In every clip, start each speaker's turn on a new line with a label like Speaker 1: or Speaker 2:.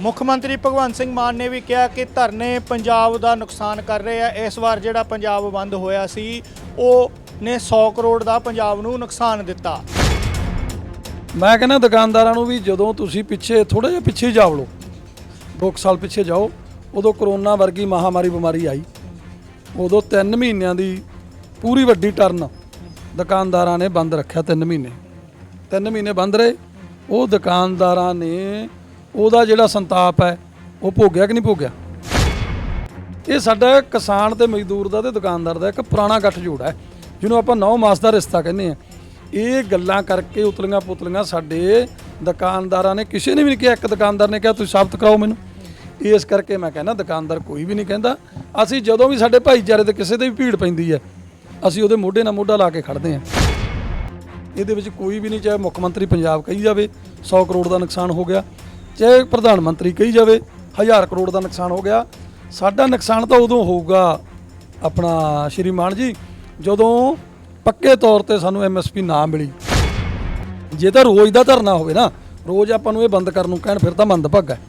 Speaker 1: ਮੁੱਖ ਮੰਤਰੀ ਭਗਵੰਤ ਸਿੰਘ ਮਾਨ ਨੇ ਵੀ ਕਿਹਾ ਕਿ ਧਰਨੇ ਪੰਜਾਬ ਦਾ ਨੁਕਸਾਨ ਕਰ ਰਹੇ ਆ। ਇਸ ਵਾਰ ਜਿਹੜਾ ਪੰਜਾਬ ਬੰਦ ਹੋਇਆ ਸੀ, ਉਹ ਨੇ 100 ਕਰੋੜ ਦਾ ਪੰਜਾਬ ਨੂੰ ਨੁਕਸਾਨ ਦਿੱਤਾ।
Speaker 2: ਮੈਂ ਕਹਿੰਦਾ ਦੁਕਾਨਦਾਰਾਂ ਨੂੰ ਵੀ ਜਦੋਂ ਤੁਸੀਂ ਪਿੱਛੇ ਥੋੜਾ ਜਿਹਾ ਪਿੱਛੇ ਜਾਓ ਲੋ ਦੋ ਕੁ ਸਾਲ ਪਿੱਛੇ ਜਾਓ, ਉਦੋਂ ਕਰੋਨਾ ਵਰਗੀ ਮਹਾਮਾਰੀ ਬਿਮਾਰੀ ਆਈ। ਉਦੋਂ 3 ਮਹੀਨਿਆਂ ਦੀ ਪੂਰੀ ਵੱਡੀ ਟਰਨ ਦੁਕਾਨਦਾਰਾਂ ਨੇ ਬੰਦ ਰੱਖਿਆ 3 ਮਹੀਨੇ। 3 ਮਹੀਨੇ ਬੰਦ ਰਹੇ। ਉਹ ਦੁਕਾਨਦਾਰਾਂ ਨੇ ਉਹਦਾ ਜਿਹੜਾ ਸੰਤਾਪ ਹੈ, ਉਹ ਭੋਗਿਆ ਕਿ ਨਹੀਂ ਭੋਗਿਆ? ਇਹ ਸਾਡਾ ਕਿਸਾਨ ਤੇ ਮਜ਼ਦੂਰ ਦਾ ਤੇ ਦੁਕਾਨਦਾਰ ਦਾ ਇੱਕ ਪੁਰਾਣਾ ਗੱਠਜੋੜ ਹੈ, ਜਿਹਨੂੰ ਆਪਾਂ 9 ਮਾਸ ਦਾ ਰਿਸ਼ਤਾ ਕਹਿੰਦੇ ਆ ਇਹ ਗੱਲਾਂ ਕਰਕੇ ਉਤਲੀਆਂ ਪੁਤਲੀਆਂ ਸਾਡੇ ਦੁਕਾਨਦਾਰਾਂ ਨੇ ਕਿਸੇ ਨੇ ਵੀ ਨਹੀਂ ਕਿਹਾ, ਇੱਕ ਦੁਕਾਨਦਾਰ ਨੇ ਕਿਹਾ, ਤੁਸੀਂ ਸਾਬਤ ਕਰਾਓ ਮੈਨੂੰ। ਇਸ ਕਰਕੇ ਮੈਂ ਕਹਿੰਦਾ, ਦੁਕਾਨਦਾਰ ਕੋਈ ਵੀ ਨਹੀਂ ਕਹਿੰਦਾ। ਅਸੀਂ ਜਦੋਂ ਵੀ ਸਾਡੇ ਭਾਈਚਾਰੇ ਤੇ ਕਿਸੇ ਤੇ ਵੀ ਭੀੜ ਪੈਂਦੀ ਹੈ, ਅਸੀਂ ਉਹਦੇ ਮੋਢੇ ਨਾਲ ਮੋਢਾ ਲਾ ਕੇ ਖੜਦੇ ਹਾਂ। ਇਹਦੇ ਵਿੱਚ ਕੋਈ ਵੀ ਨਹੀਂ, ਚਾਹੇ ਮੁੱਖ ਮੰਤਰੀ ਪੰਜਾਬ ਕਹੀ ਜਾਵੇ 100 ਕਰੋੜ ਦਾ ਨੁਕਸਾਨ ਹੋ ਗਿਆ। ਚਾਹੇ ਪ੍ਰਧਾਨ ਮੰਤਰੀ ਕਹੀ ਜਾਵੇ, ਹਜ਼ਾਰ ਕਰੋੜ ਦਾ ਨੁਕਸਾਨ ਹੋ ਗਿਆ। ਸਾਡਾ ਨੁਕਸਾਨ ਤਾਂ ਉਦੋਂ ਹੋਊਗਾ, ਆਪਣਾ ਸ਼੍ਰੀ ਮਾਨ ਜੀ, ਜਦੋਂ ਪੱਕੇ ਤੌਰ ਤੇ ਸਾਨੂੰ ਐਮਐਸਪੀ ਨਾ ਮਿਲੀ। ਜੇ ਤਾਂ ਰੋਜ਼ ਦਾ ਧਰਨਾ ਹੋਵੇ ਨਾ, ਰੋਜ਼ ਆਪਾਂ ਨੂੰ ਇਹ ਬੰਦ ਕਰਨ ਨੂੰ ਕਹਿਣ, ਫਿਰ ਤਾਂ ਮੰਦਭਾਗਾ ਹੈ।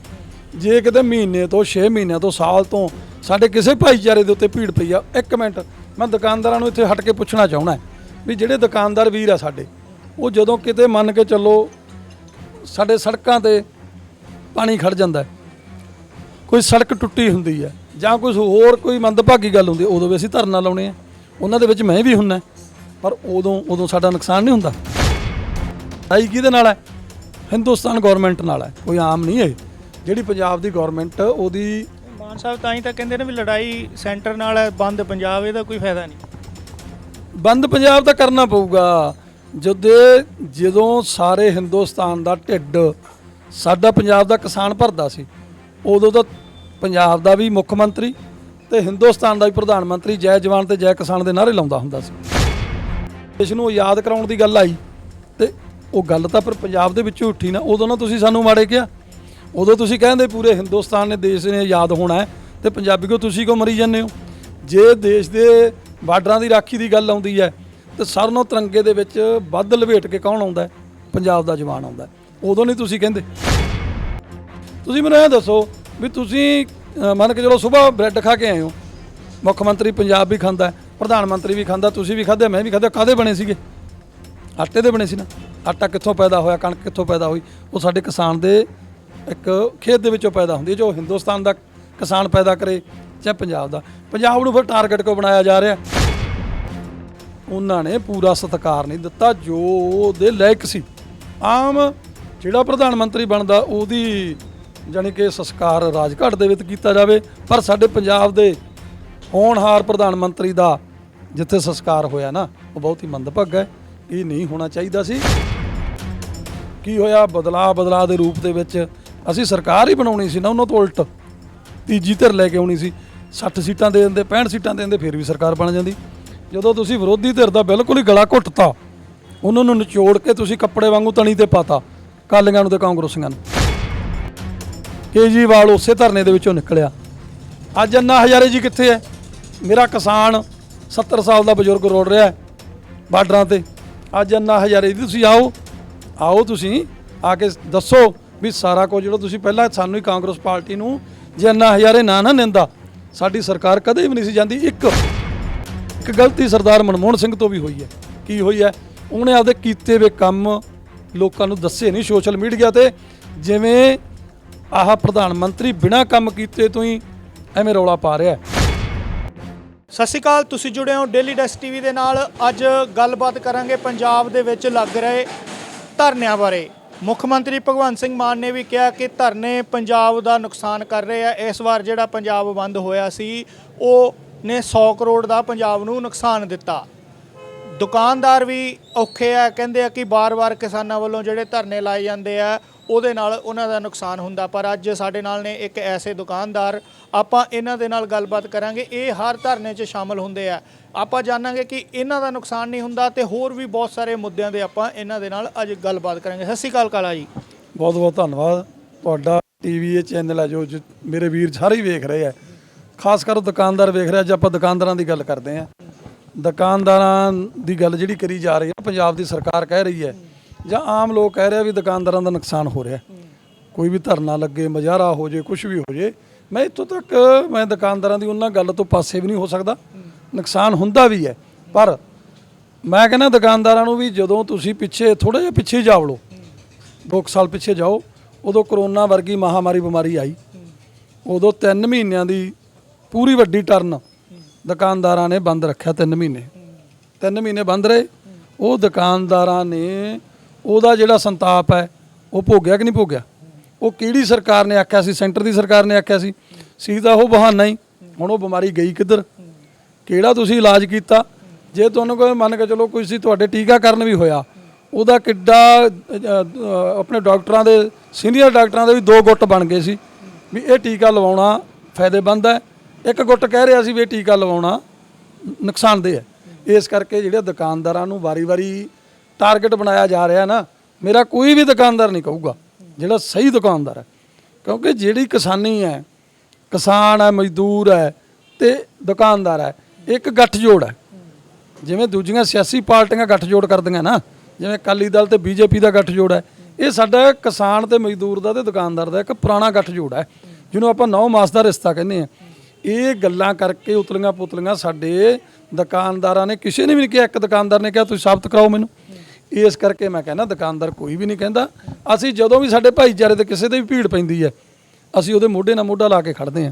Speaker 2: ਜੇ ਕਿਤੇ ਮਹੀਨੇ ਤੋਂ 6 ਮਹੀਨਿਆਂ ਤੋਂ ਸਾਲ ਤੋਂ ਸਾਡੇ ਕਿਸੇ ਭਾਈਚਾਰੇ ਦੇ ਉੱਤੇ ਭੀੜ ਪਈ ਆ, ਇੱਕ ਮਿੰਟ, ਮੈਂ ਦੁਕਾਨਦਾਰਾਂ ਨੂੰ ਇੱਥੇ ਹਟ ਕੇ ਪੁੱਛਣਾ ਚਾਹੁੰਦਾ ਵੀ ਜਿਹੜੇ ਦੁਕਾਨਦਾਰ ਵੀਰ ਆ ਸਾਡੇ, ਉਹ ਜਦੋਂ ਕਿਤੇ ਮੰਨ ਕੇ ਚੱਲੋ ਸਾਡੇ ਸੜਕਾਂ ਤੇ ਪਾਣੀ ਖੜ ਜਾਂਦਾ ਹੈ। ਕੋਈ ਸੜਕ ਟੁੱਟੀ ਹੁੰਦੀ ਹੈ ਜਾਂ ਕੋਈ ਹੋਰ ਕੋਈ ਮੰਦਭਾਗੀ ਗੱਲ ਹੁੰਦੀ ਉਦੋਂ ਵੀ ਅਸੀਂ ਧਰਨਾ ਲਾਉਣੇ ਆ। ਉਹਨਾਂ ਦੇ ਵਿੱਚ ਮੈਂ ਵੀ ਹੁੰਨਾ ਪਰ ਉਦੋਂ ਉਦੋਂ ਸਾਡਾ ਨੁਕਸਾਨ ਨਹੀਂ ਹੁੰਦਾ। ਆਈ ਕਿਹਦੇ ਨਾਲ ਹੈ? ਹਿੰਦੁਸਤਾਨ ਗਵਰਨਮੈਂਟ ਨਾਲ ਹੈ ਕੋਈ ਆਮ ਨਹੀਂ ਹੈ। ਜਿਹੜੀ ਪੰਜਾਬ ਦੀ ਗਵਰਨਮੈਂਟ ਉਹਦੀ
Speaker 1: ਮਾਨ ਸਾਹਿਬ ਤਾਂ ਹੀ ਤਾਂ ਕਹਿੰਦੇ ਨੇ ਵੀ ਲੜਾਈ ਸੈਂਟਰ ਨਾਲ ਹੈ ਬੰਦ ਪੰਜਾਬ ਇਹਦਾ ਕੋਈ ਫਾਇਦਾ ਨਹੀਂ।
Speaker 2: ਬੰਦ ਪੰਜਾਬ ਦਾ ਕਰਨਾ ਪਊਗਾ। ਜਦੋਂ ਜਦੋਂ ਸਾਰੇ ਹਿੰਦੁਸਤਾਨ ਦਾ ਢਿੱਡ ਸਾਡਾ ਪੰਜਾਬ ਦਾ ਕਿਸਾਨ ਭਰਦਾ ਸੀ। ਉਦੋਂ ਤਾਂ ਪੰਜਾਬ ਦਾ ਵੀ ਮੁੱਖ ਮੰਤਰੀ ਤੇ ਹਿੰਦੁਸਤਾਨ ਦਾ ਵੀ ਪ੍ਰਧਾਨ ਮੰਤਰੀ ਜੈ ਜਵਾਨ ਤੇ ਜੈ ਕਿਸਾਨ ਦੇ ਨਾਅਰੇ ਲਾਉਂਦਾ ਹੁੰਦਾ ਸੀ। ਇਸ ਨੂੰ ਯਾਦ ਕਰਾਉਣ ਦੀ ਗੱਲ ਆਈ ਤੇ ਉਹ ਗੱਲ ਤਾਂ ਫਿਰ ਪੰਜਾਬ ਦੇ ਵਿੱਚੋਂ ਉੱਠੀ ਨਾ। ਉਦੋਂ ਨਾ ਤੁਸੀਂ ਸਾਨੂੰ ਮਾੜੇ ਕਿਹਾ। ਉਦੋਂ ਤੁਸੀਂ ਕਹਿੰਦੇ ਪੂਰੇ ਹਿੰਦੁਸਤਾਨ ਨੇ ਦੇਸ਼ ਨੇ ਆਜ਼ਾਦ ਹੋਣਾ ਹੈ ਤੇ ਪੰਜਾਬੀ ਕੋ ਤੁਸੀਂ ਕੋ ਮਰੀ ਜਾਂਦੇ ਹੋ? ਜੇ ਦੇਸ਼ ਦੇ ਬਾਰਡਰਾਂ ਦੀ ਰਾਖੀ ਦੀ ਗੱਲ ਆਉਂਦੀ ਹੈ ਤੇ ਸਰਨੋਂ ਤਿਰੰਗੇ ਦੇ ਵਿੱਚ ਵੱਧ ਲਵੇਟ ਕੇ ਕੌਣ ਆਉਂਦਾ ਪੰਜਾਬ ਦਾ ਜਵਾਨ ਆਉਂਦਾ ਉਦੋਂ ਨਹੀਂ ਤੁਸੀਂ ਕਹਿੰਦੇ। ਤੁਸੀਂ ਮੈਨੂੰ ਇਹ ਦੱਸੋ ਵੀ ਤੁਸੀਂ ਅਹ, ਮੰਨ ਕੇ ਚਲੋ ਸਵੇਰ ਬ੍ਰੈਡ ਖਾ ਕੇ ਆਏ ਹੋ। ਮੁੱਖ ਮੰਤਰੀ ਪੰਜਾਬ ਵੀ ਖਾਂਦਾ ਹੈ, ਪ੍ਰਧਾਨ ਮੰਤਰੀ ਵੀ ਖਾਂਦਾ ਤੁਸੀਂ ਵੀ ਖਾਧੇ ਮੈਂ ਵੀ ਖਾਦਾ ਕਾਦੇ ਬਣੇ ਸੀਗੇ? ਆਟੇ ਦੇ ਬਣੇ ਸੀ ਨਾ। ਆਟਾ ਕਿੱਥੋਂ ਪੈਦਾ ਹੋਇਆ ਕਣਕ ਕਿੱਥੋਂ ਪੈਦਾ ਹੋਈ? ਉਹ ਸਾਡੇ ਕਿਸਾਨ ਦੇ ਇੱਕ ਖੇਤ ਦੇ ਵਿੱਚੋਂ ਪੈਦਾ ਹੁੰਦੀ ਹੈ ਜੋ ਹਿੰਦੁਸਤਾਨ ਦਾ ਕਿਸਾਨ ਪੈਦਾ ਕਰੇ ਚਾਹੇ ਪੰਜਾਬ ਦਾ। ਪੰਜਾਬ ਨੂੰ ਫਿਰ ਟਾਰਗੇਟ ਕੋ ਬਣਾਇਆ ਜਾ ਰਿਹਾ? ਉਹਨਾਂ ਨੇ ਪੂਰਾ ਸਤਿਕਾਰ ਨਹੀਂ ਦਿੱਤਾ ਜੋ ਉਹਦੇ ਲਾਇਕ ਸੀ। ਆਮ ਜਿਹੜਾ ਪ੍ਰਧਾਨ ਮੰਤਰੀ ਬਣਦਾ, ਉਹਦੀ ਜਾਣੀ ਕਿ ਸੰਸਕਾਰ ਰਾਜਘਾਟ ਦੇ ਵਿੱਚ ਕੀਤਾ ਜਾਵੇ। ਪਰ ਸਾਡੇ ਪੰਜਾਬ ਦੇ ਹੋਣਹਾਰ ਪ੍ਰਧਾਨ ਮੰਤਰੀ ਦਾ ਜਿੱਥੇ ਸੰਸਕਾਰ ਹੋਇਆ ਨਾ, ਉਹ ਬਹੁਤ ਹੀ ਮੰਦਭਾਗਾ ਹੈ। ਇਹ ਨਹੀਂ ਹੋਣਾ ਚਾਹੀਦਾ ਸੀ। ਕੀ ਹੋਇਆ? ਬਦਲਾ ਬਦਲਾ ਦੇ ਰੂਪ ਦੇ ਵਿੱਚ ਅਸੀਂ ਸਰਕਾਰ ਹੀ ਬਣਾਉਣੀ ਸੀ ਨਾ, ਉਹਨਾਂ ਤੋਂ ਉਲਟ ਤੀਜੀ ਧਿਰ ਲੈ ਕੇ ਆਉਣੀ ਸੀ। 60 ਸੀਟਾਂ ਦੇ ਦਿੰਦੇ 65 ਸੀਟਾਂ ਦੇ ਦਿੰਦੇ, ਫਿਰ ਵੀ ਸਰਕਾਰ ਬਣ ਜਾਂਦੀ। ਜਦੋਂ ਤੁਸੀਂ ਵਿਰੋਧੀ ਧਿਰ ਦਾ ਬਿਲਕੁਲ ਹੀ ਗਲਾ ਘੁੱਟਤਾ, ਉਹਨਾਂ ਨੂੰ ਨਿਚੋੜ ਕੇ ਤੁਸੀਂ ਕੱਪੜੇ ਵਾਂਗੂ ਤਣੀ ਤੇ ਪਾਤਾ। ਕਾਲੀਆਂ ਨੂੰ ਤੇ ਕਾਂਗਰਸੀਆਂ ਨੂੰ। ਕੇਜੀਵਾਲ ਉਸੇ ਧਰਨੇ ਦੇ ਵਿੱਚੋਂ ਨਿਕਲਿਆ। ਅੱਜ ਅੰਨਾ ਹਜ਼ਾਰੇ ਜੀ ਕਿੱਥੇ ਹੈ ਮੇਰਾ ਕਿਸਾਨ 70 ਸਾਲ ਦਾ ਬਜ਼ੁਰਗ ਰੋੜ ਰਿਹਾ ਹੈ ਬਾਰਡਰਾਂ ਤੇ। ਅੱਜ ਅੰਨਾ ਹਜ਼ਾਰੇ ਜੀ, ਤੁਸੀਂ ਆਓ। ਆਓ ਤੁਸੀਂ, ਆ ਕੇ ਦੱਸੋ ਵੀ ਸਾਰਾ ਕੁਝ ਜਿਹੜਾ ਤੁਸੀਂ ਪਹਿਲਾਂ ਸਾਨੂੰ ਹੀ ਕਾਂਗਰਸ ਪਾਰਟੀ ਨੂੰ ਜੇ ਅੰਨਾ ਹਜ਼ਾਰੇ ਨਾ ਨਾ ਨਿੰਦਾ, ਸਾਡੀ ਸਰਕਾਰ ਕਦੇ ਵੀ ਨਹੀਂ ਸੀ ਜਾਂਦੀ। ਇੱਕ ਇੱਕ ਗਲਤੀ ਸਰਦਾਰ ਮਨਮੋਹਨ ਸਿੰਘ ਤੋਂ ਵੀ ਹੋਈ ਹੈ ਕੀ ਹੋਈ ਹੈ ਉਹਨੇ ਆਪਦੇ ਕੀਤੇ ਵੇ ਕੰਮ ਲੋਕਾਂ ਨੂੰ ਦੱਸੇ ਨਹੀਂ ਸੋਸ਼ਲ ਮੀਡੀਆ ਤੇ, ਜਿਵੇਂ ਆਹ ਪ੍ਰਧਾਨ ਮੰਤਰੀ ਬਿਨਾਂ ਕੰਮ ਕੀਤੇ ਤੋਂ ਹੀ ਐਵੇਂ ਰੌਲਾ ਪਾ ਰਿਹਾ ਹੈ।
Speaker 1: ਸਤਿ ਸ਼੍ਰੀ ਅਕਾਲ, ਤੁਸੀਂ ਜੁੜੇ ਹੋ ਡੇਲੀ ਡੈਸ ਟੀਵੀ ਦੇ ਨਾਲ। ਅੱਜ ਗੱਲਬਾਤ ਕਰਾਂਗੇ ਪੰਜਾਬ ਦੇ ਵਿੱਚ ਲੱਗ ਰਹੇ ਧਰਨਿਆਂ ਬਾਰੇ। ਮੁੱਖ ਮੰਤਰੀ ਭਗਵੰਤ ਸਿੰਘ ਮਾਨ ਨੇ ਵੀ ਕਿਹਾ ਕਿ ਧਰਨੇ ਪੰਜਾਬ ਦਾ ਨੁਕਸਾਨ ਕਰ ਰਹੇ ਆ। ਇਸ ਵਾਰ ਜਿਹੜਾ ਪੰਜਾਬ ਬੰਦ ਹੋਇਆ ਸੀ, ਉਹ ਨੇ 100 ਕਰੋੜ ਦਾ ਪੰਜਾਬ ਨੂੰ ਨੁਕਸਾਨ ਦਿੱਤਾ। ਦੁਕਾਨਦਾਰ ਵੀ ਔਖੇ ਆ, ਕਹਿੰਦੇ ਆ ਕਿ ਬਾਰ-ਬਾਰ ਕਿਸਾਨਾਂ ਵੱਲੋਂ ਜਿਹੜੇ ਧਰਨੇ ਲਾਏ ਜਾਂਦੇ ਆ, ਉਹਦੇ ਨਾਲ ਉਹਨਾਂ ਦਾ ਨੁਕਸਾਨ ਹੁੰਦਾ। ਪਰ ਅੱਜ ਸਾਡੇ ਨਾਲ ਨੇ ਇੱਕ ਐਸੇ ਦੁਕਾਨਦਾਰ, ਆਪਾਂ ਇਹਨਾਂ ਦੇ ਨਾਲ ਗੱਲਬਾਤ ਕਰਾਂਗੇ। ਇਹ ਹਰ ਧਰਨੇ 'ਚ ਸ਼ਾਮਲ ਹੁੰਦੇ ਆ। ਆਪਾਂ ਜਾਣਾਂਗੇ ਕਿ ਇਹਨਾਂ ਦਾ ਨੁਕਸਾਨ ਨਹੀਂ ਹੁੰਦਾ ਤੇ ਹੋਰ ਵੀ ਬਹੁਤ ਸਾਰੇ ਮੁੱਦਿਆਂ ਦੇ ਆਪਾਂ ਇਹਨਾਂ ਦੇ ਨਾਲ ਅੱਜ ਗੱਲਬਾਤ ਕਰਾਂਗੇ। ਸਤਿ ਸ਼੍ਰੀ ਅਕਾਲ ਕਾਲਾ ਜੀ।
Speaker 2: ਬਹੁਤ ਬਹੁਤ ਧੰਨਵਾਦ। ਤੁਹਾਡਾ ਟੀਵੀ ਇਹ ਚੈਨਲ ਹੈ ਜੋ ਜੋ ਮੇਰੇ ਵੀਰ ਸਾਰੇ ਹੀ ਵੇਖ ਰਹੇ ਆ। ਖਾਸ ਕਰ ਦੁਕਾਨਦਾਰ ਵੇਖ ਰਿਹਾ, ਅੱਜ ਆਪਾਂ ਦੁਕਾਨਦਾਰਾਂ ਦੀ ਗੱਲ ਕਰਦੇ ਆ। ਦੁਕਾਨਦਾਰਾਂ ਦੀ ਗੱਲ ਜਿਹੜੀ ਕਰੀ ਜਾ ਰਹੀ ਹੈ, ਪੰਜਾਬ ਦੀ ਸਰਕਾਰ ਕਹਿ ਰਹੀ ਹੈ ਜਾਂ ਆਮ ਲੋਕ ਕਹਿ ਰਹੇ ਆ ਵੀ ਦੁਕਾਨਦਾਰਾਂ ਦਾ ਨੁਕਸਾਨ ਹੋ ਰਿਹਾ ਕੋਈ ਵੀ ਧਰਨਾ ਲੱਗੇ, ਮਜ਼ਾਰਾ ਹੋ ਜੇ ਕੁਝ ਵੀ ਹੋ ਜੇ, ਮੈਂ ਇੱਥੋਂ ਤੱਕ, ਮੈਂ ਦੁਕਾਨਦਾਰਾਂ ਦੀ ਉਹਨਾਂ ਗੱਲ ਤੋਂ ਪਾਸੇ ਵੀ ਨਹੀਂ ਹੋ ਸਕਦਾ। ਨੁਕਸਾਨ ਹੁੰਦਾ ਵੀ ਹੈ, ਪਰ ਮੈਂ ਕਹਿੰਦਾ ਦੁਕਾਨਦਾਰਾਂ ਨੂੰ ਵੀ ਜਦੋਂ ਤੁਸੀਂ ਪਿੱਛੇ ਥੋੜਾ ਜਿਹਾ ਪਿੱਛੇ ਜਾ ਵੜੋ, ਦੋ ਕੁ ਸਾਲ ਪਿੱਛੇ ਜਾਓ, ਉਦੋਂ ਕਰੋਨਾ ਵਰਗੀ ਮਹਾਮਾਰੀ ਬਿਮਾਰੀ ਆਈ। ਉਦੋਂ 3 ਮਹੀਨਿਆਂ ਦੀ ਪੂਰੀ ਵੱਡੀ ਟਰਨ ਦੁਕਾਨਦਾਰਾਂ ਨੇ ਬੰਦ ਰੱਖਿਆ 3 ਮਹੀਨੇ। 3 ਮਹੀਨੇ ਬੰਦ ਰਹੇ। ਉਹ ਦੁਕਾਨਦਾਰਾਂ ਨੇ ਉਹਦਾ ਜਿਹੜਾ ਸੰਤਾਪ ਹੈ, ਉਹ ਭੋਗਿਆ ਕਿ ਨਹੀਂ ਭੋਗਿਆ? ਉਹ ਕਿਹੜੀ ਸਰਕਾਰ ਨੇ ਆਖਿਆ ਸੀ? ਸੈਂਟਰ ਦੀ ਸਰਕਾਰ ਨੇ ਆਖਿਆ ਸੀ। ਸੀ ਤਾਂ ਉਹ ਬਹਾਨਾ ਹੀ। ਹੁਣ ਉਹ ਬਿਮਾਰੀ ਗਈ ਕਿੱਧਰ? ਕਿਹੜਾ ਤੁਸੀਂ ਇਲਾਜ ਕੀਤਾ? ਜੇ ਤੁਹਾਨੂੰ ਕੋਈ ਮੰਨ ਕੇ ਚਲੋ ਕੋਈ ਸੀ, ਤੁਹਾਡੇ ਟੀਕਾਕਰਨ ਵੀ ਹੋਇਆ। ਉਹਦਾ ਕਿੱਡਾ ਆਪਣੇ ਡਾਕਟਰਾਂ ਦੇ, ਸੀਨੀਅਰ ਡਾਕਟਰਾਂ ਦੇ ਵੀ ਦੋ ਗੁੱਟ ਬਣ ਗਏ ਸੀ। ਵੀ ਇਹ ਟੀਕਾ ਲਵਾਉਣਾ ਫਾਇਦੇਮੰਦ ਹੈ। ਇੱਕ ਗੁੱਟ ਕਹਿ ਰਿਹਾ ਸੀ ਵੀ ਇਹ ਟੀਕਾ ਲਵਾਉਣਾ ਨੁਕਸਾਨਦੇਹ ਹੈ। ਇਸ ਕਰਕੇ ਜਿਹੜੇ ਦੁਕਾਨਦਾਰਾਂ ਨੂੰ ਵਾਰੀ-ਵਾਰੀ ਟਾਰਗੇਟ ਬਣਾਇਆ ਜਾ ਰਿਹਾ ਨਾ, ਮੇਰਾ ਕੋਈ ਵੀ ਦੁਕਾਨਦਾਰ ਨਹੀਂ ਕਹੂਗਾ, ਜਿਹੜਾ ਸਹੀ ਦੁਕਾਨਦਾਰ ਹੈ। ਕਿਉਂਕਿ ਜਿਹੜੀ ਕਿਸਾਨੀ ਹੈ, ਕਿਸਾਨ ਹੈ, ਮਜ਼ਦੂਰ ਹੈ ਤੇ ਦੁਕਾਨਦਾਰ ਹੈ, ਇੱਕ ਗੱਠਜੋੜ ਹੈ। ਜਿਵੇਂ ਦੂਜੀਆਂ ਸਿਆਸੀ ਪਾਰਟੀਆਂ ਗੱਠਜੋੜ ਕਰਦੀਆਂ ਨਾ, ਜਿਵੇਂ ਅਕਾਲੀ ਦਲ ਤੇ ਬੀਜੇਪੀ ਦਾ ਗੱਠਜੋੜ ਹੈ, ਇਹ ਸਾਡਾ ਕਿਸਾਨ ਤੇ ਮਜ਼ਦੂਰ ਦਾ ਤੇ ਦੁਕਾਨਦਾਰ ਦਾ ਇੱਕ ਪੁਰਾਣਾ ਗੱਠਜੋੜ ਹੈ, ਜਿਹਨੂੰ ਆਪਾਂ ਨੌ ਮਾਸ ਦਾ ਰਿਸ਼ਤਾ ਕਹਿੰਦੇ ਆ ਇਹ ਗੱਲਾਂ ਕਰਕੇ ਉਤਲੀਆਂ ਪੁਤਲੀਆਂ ਸਾਡੇ ਦੁਕਾਨਦਾਰਾਂ ਨੇ, ਕਿਸੇ ਨੇ ਵੀ ਨਹੀਂ ਕਿਹਾ, ਇੱਕ ਦੁਕਾਨਦਾਰ ਨੇ ਕਿਹਾ, ਤੁਸੀਂ ਸਾਬਤ ਕਰਾਓ ਮੈਨੂੰ। ਇਸ ਕਰਕੇ ਮੈਂ ਕਹਿੰਦਾ, ਦੁਕਾਨਦਾਰ ਕੋਈ ਵੀ ਨਹੀਂ ਕਹਿੰਦਾ। ਅਸੀਂ ਜਦੋਂ ਵੀ ਸਾਡੇ ਭਾਈਚਾਰੇ ਤੇ ਕਿਸੇ ਤੇ ਵੀ ਭੀੜ ਪੈਂਦੀ ਹੈ, ਅਸੀਂ ਉਹਦੇ ਮੋਢੇ ਨਾਲ ਮੋਢਾ ਲਾ ਕੇ ਖੜਦੇ ਹਾਂ।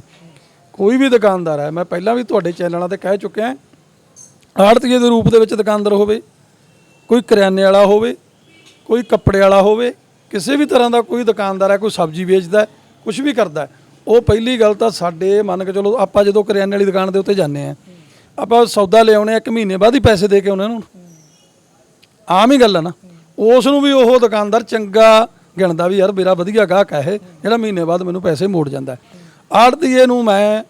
Speaker 2: ਕੋਈ ਵੀ ਦੁਕਾਨਦਾਰ ਹੈ, ਮੈਂ ਪਹਿਲਾਂ ਵੀ ਤੁਹਾਡੇ ਚੈਨਲਾਂ ਤੇ ਕਹਿ ਚੁੱਕਿਆ ਆੜਤੀਏ ਦੇ ਰੂਪ ਦੇ ਵਿੱਚ ਦੁਕਾਨਦਾਰ ਹੋਵੇ, ਕੋਈ ਕਰਿਆਨੇ ਵਾਲਾ ਹੋਵੇ, ਕੋਈ ਕੱਪੜੇ ਵਾਲਾ ਹੋਵੇ, ਕਿਸੇ ਵੀ ਤਰ੍ਹਾਂ ਦਾ ਕੋਈ ਦੁਕਾਨਦਾਰ ਹੈ, ਕੋਈ ਸਬਜ਼ੀ ਵੇਚਦਾ ਕੁਝ ਵੀ ਕਰਦਾ ਉਹ ਪਹਿਲੀ ਗੱਲ ਤਾਂ ਸਾਡੇ, ਮੰਨ ਕੇ ਚਲੋ ਆਪਾਂ ਜਦੋਂ ਕਰਿਆਨੇ ਵਾਲੀ ਦੁਕਾਨ ਦੇ ਉੱਤੇ ਜਾਂਦੇ ਆ ਆਪਾਂ ਸੌਦਾ ਲਿਆਉਣੇ ਇੱਕ ਮਹੀਨੇ ਬਾਅਦ ਹੀ ਪੈਸੇ ਦੇ ਕੇ ਉਹਨਾਂ। ਨੂੰ ਆਮ ਹੀ ਗੱਲ ਹੈ ਨਾ। ਉਸ ਨੂੰ ਵੀ ਉਹ ਦੁਕਾਨਦਾਰ ਚੰਗਾ ਗਿਣਦਾ ਵੀ ਯਾਰ ਮੇਰਾ ਵਧੀਆ ਗਾਹਕ ਹੈ ਇਹ, ਜਿਹੜਾ ਮਹੀਨੇ ਬਾਅਦ ਮੈਨੂੰ ਪੈਸੇ ਮੋੜ ਜਾਂਦਾ। ਆੜਤੀਏ ਨੂੰ ਮੈਂ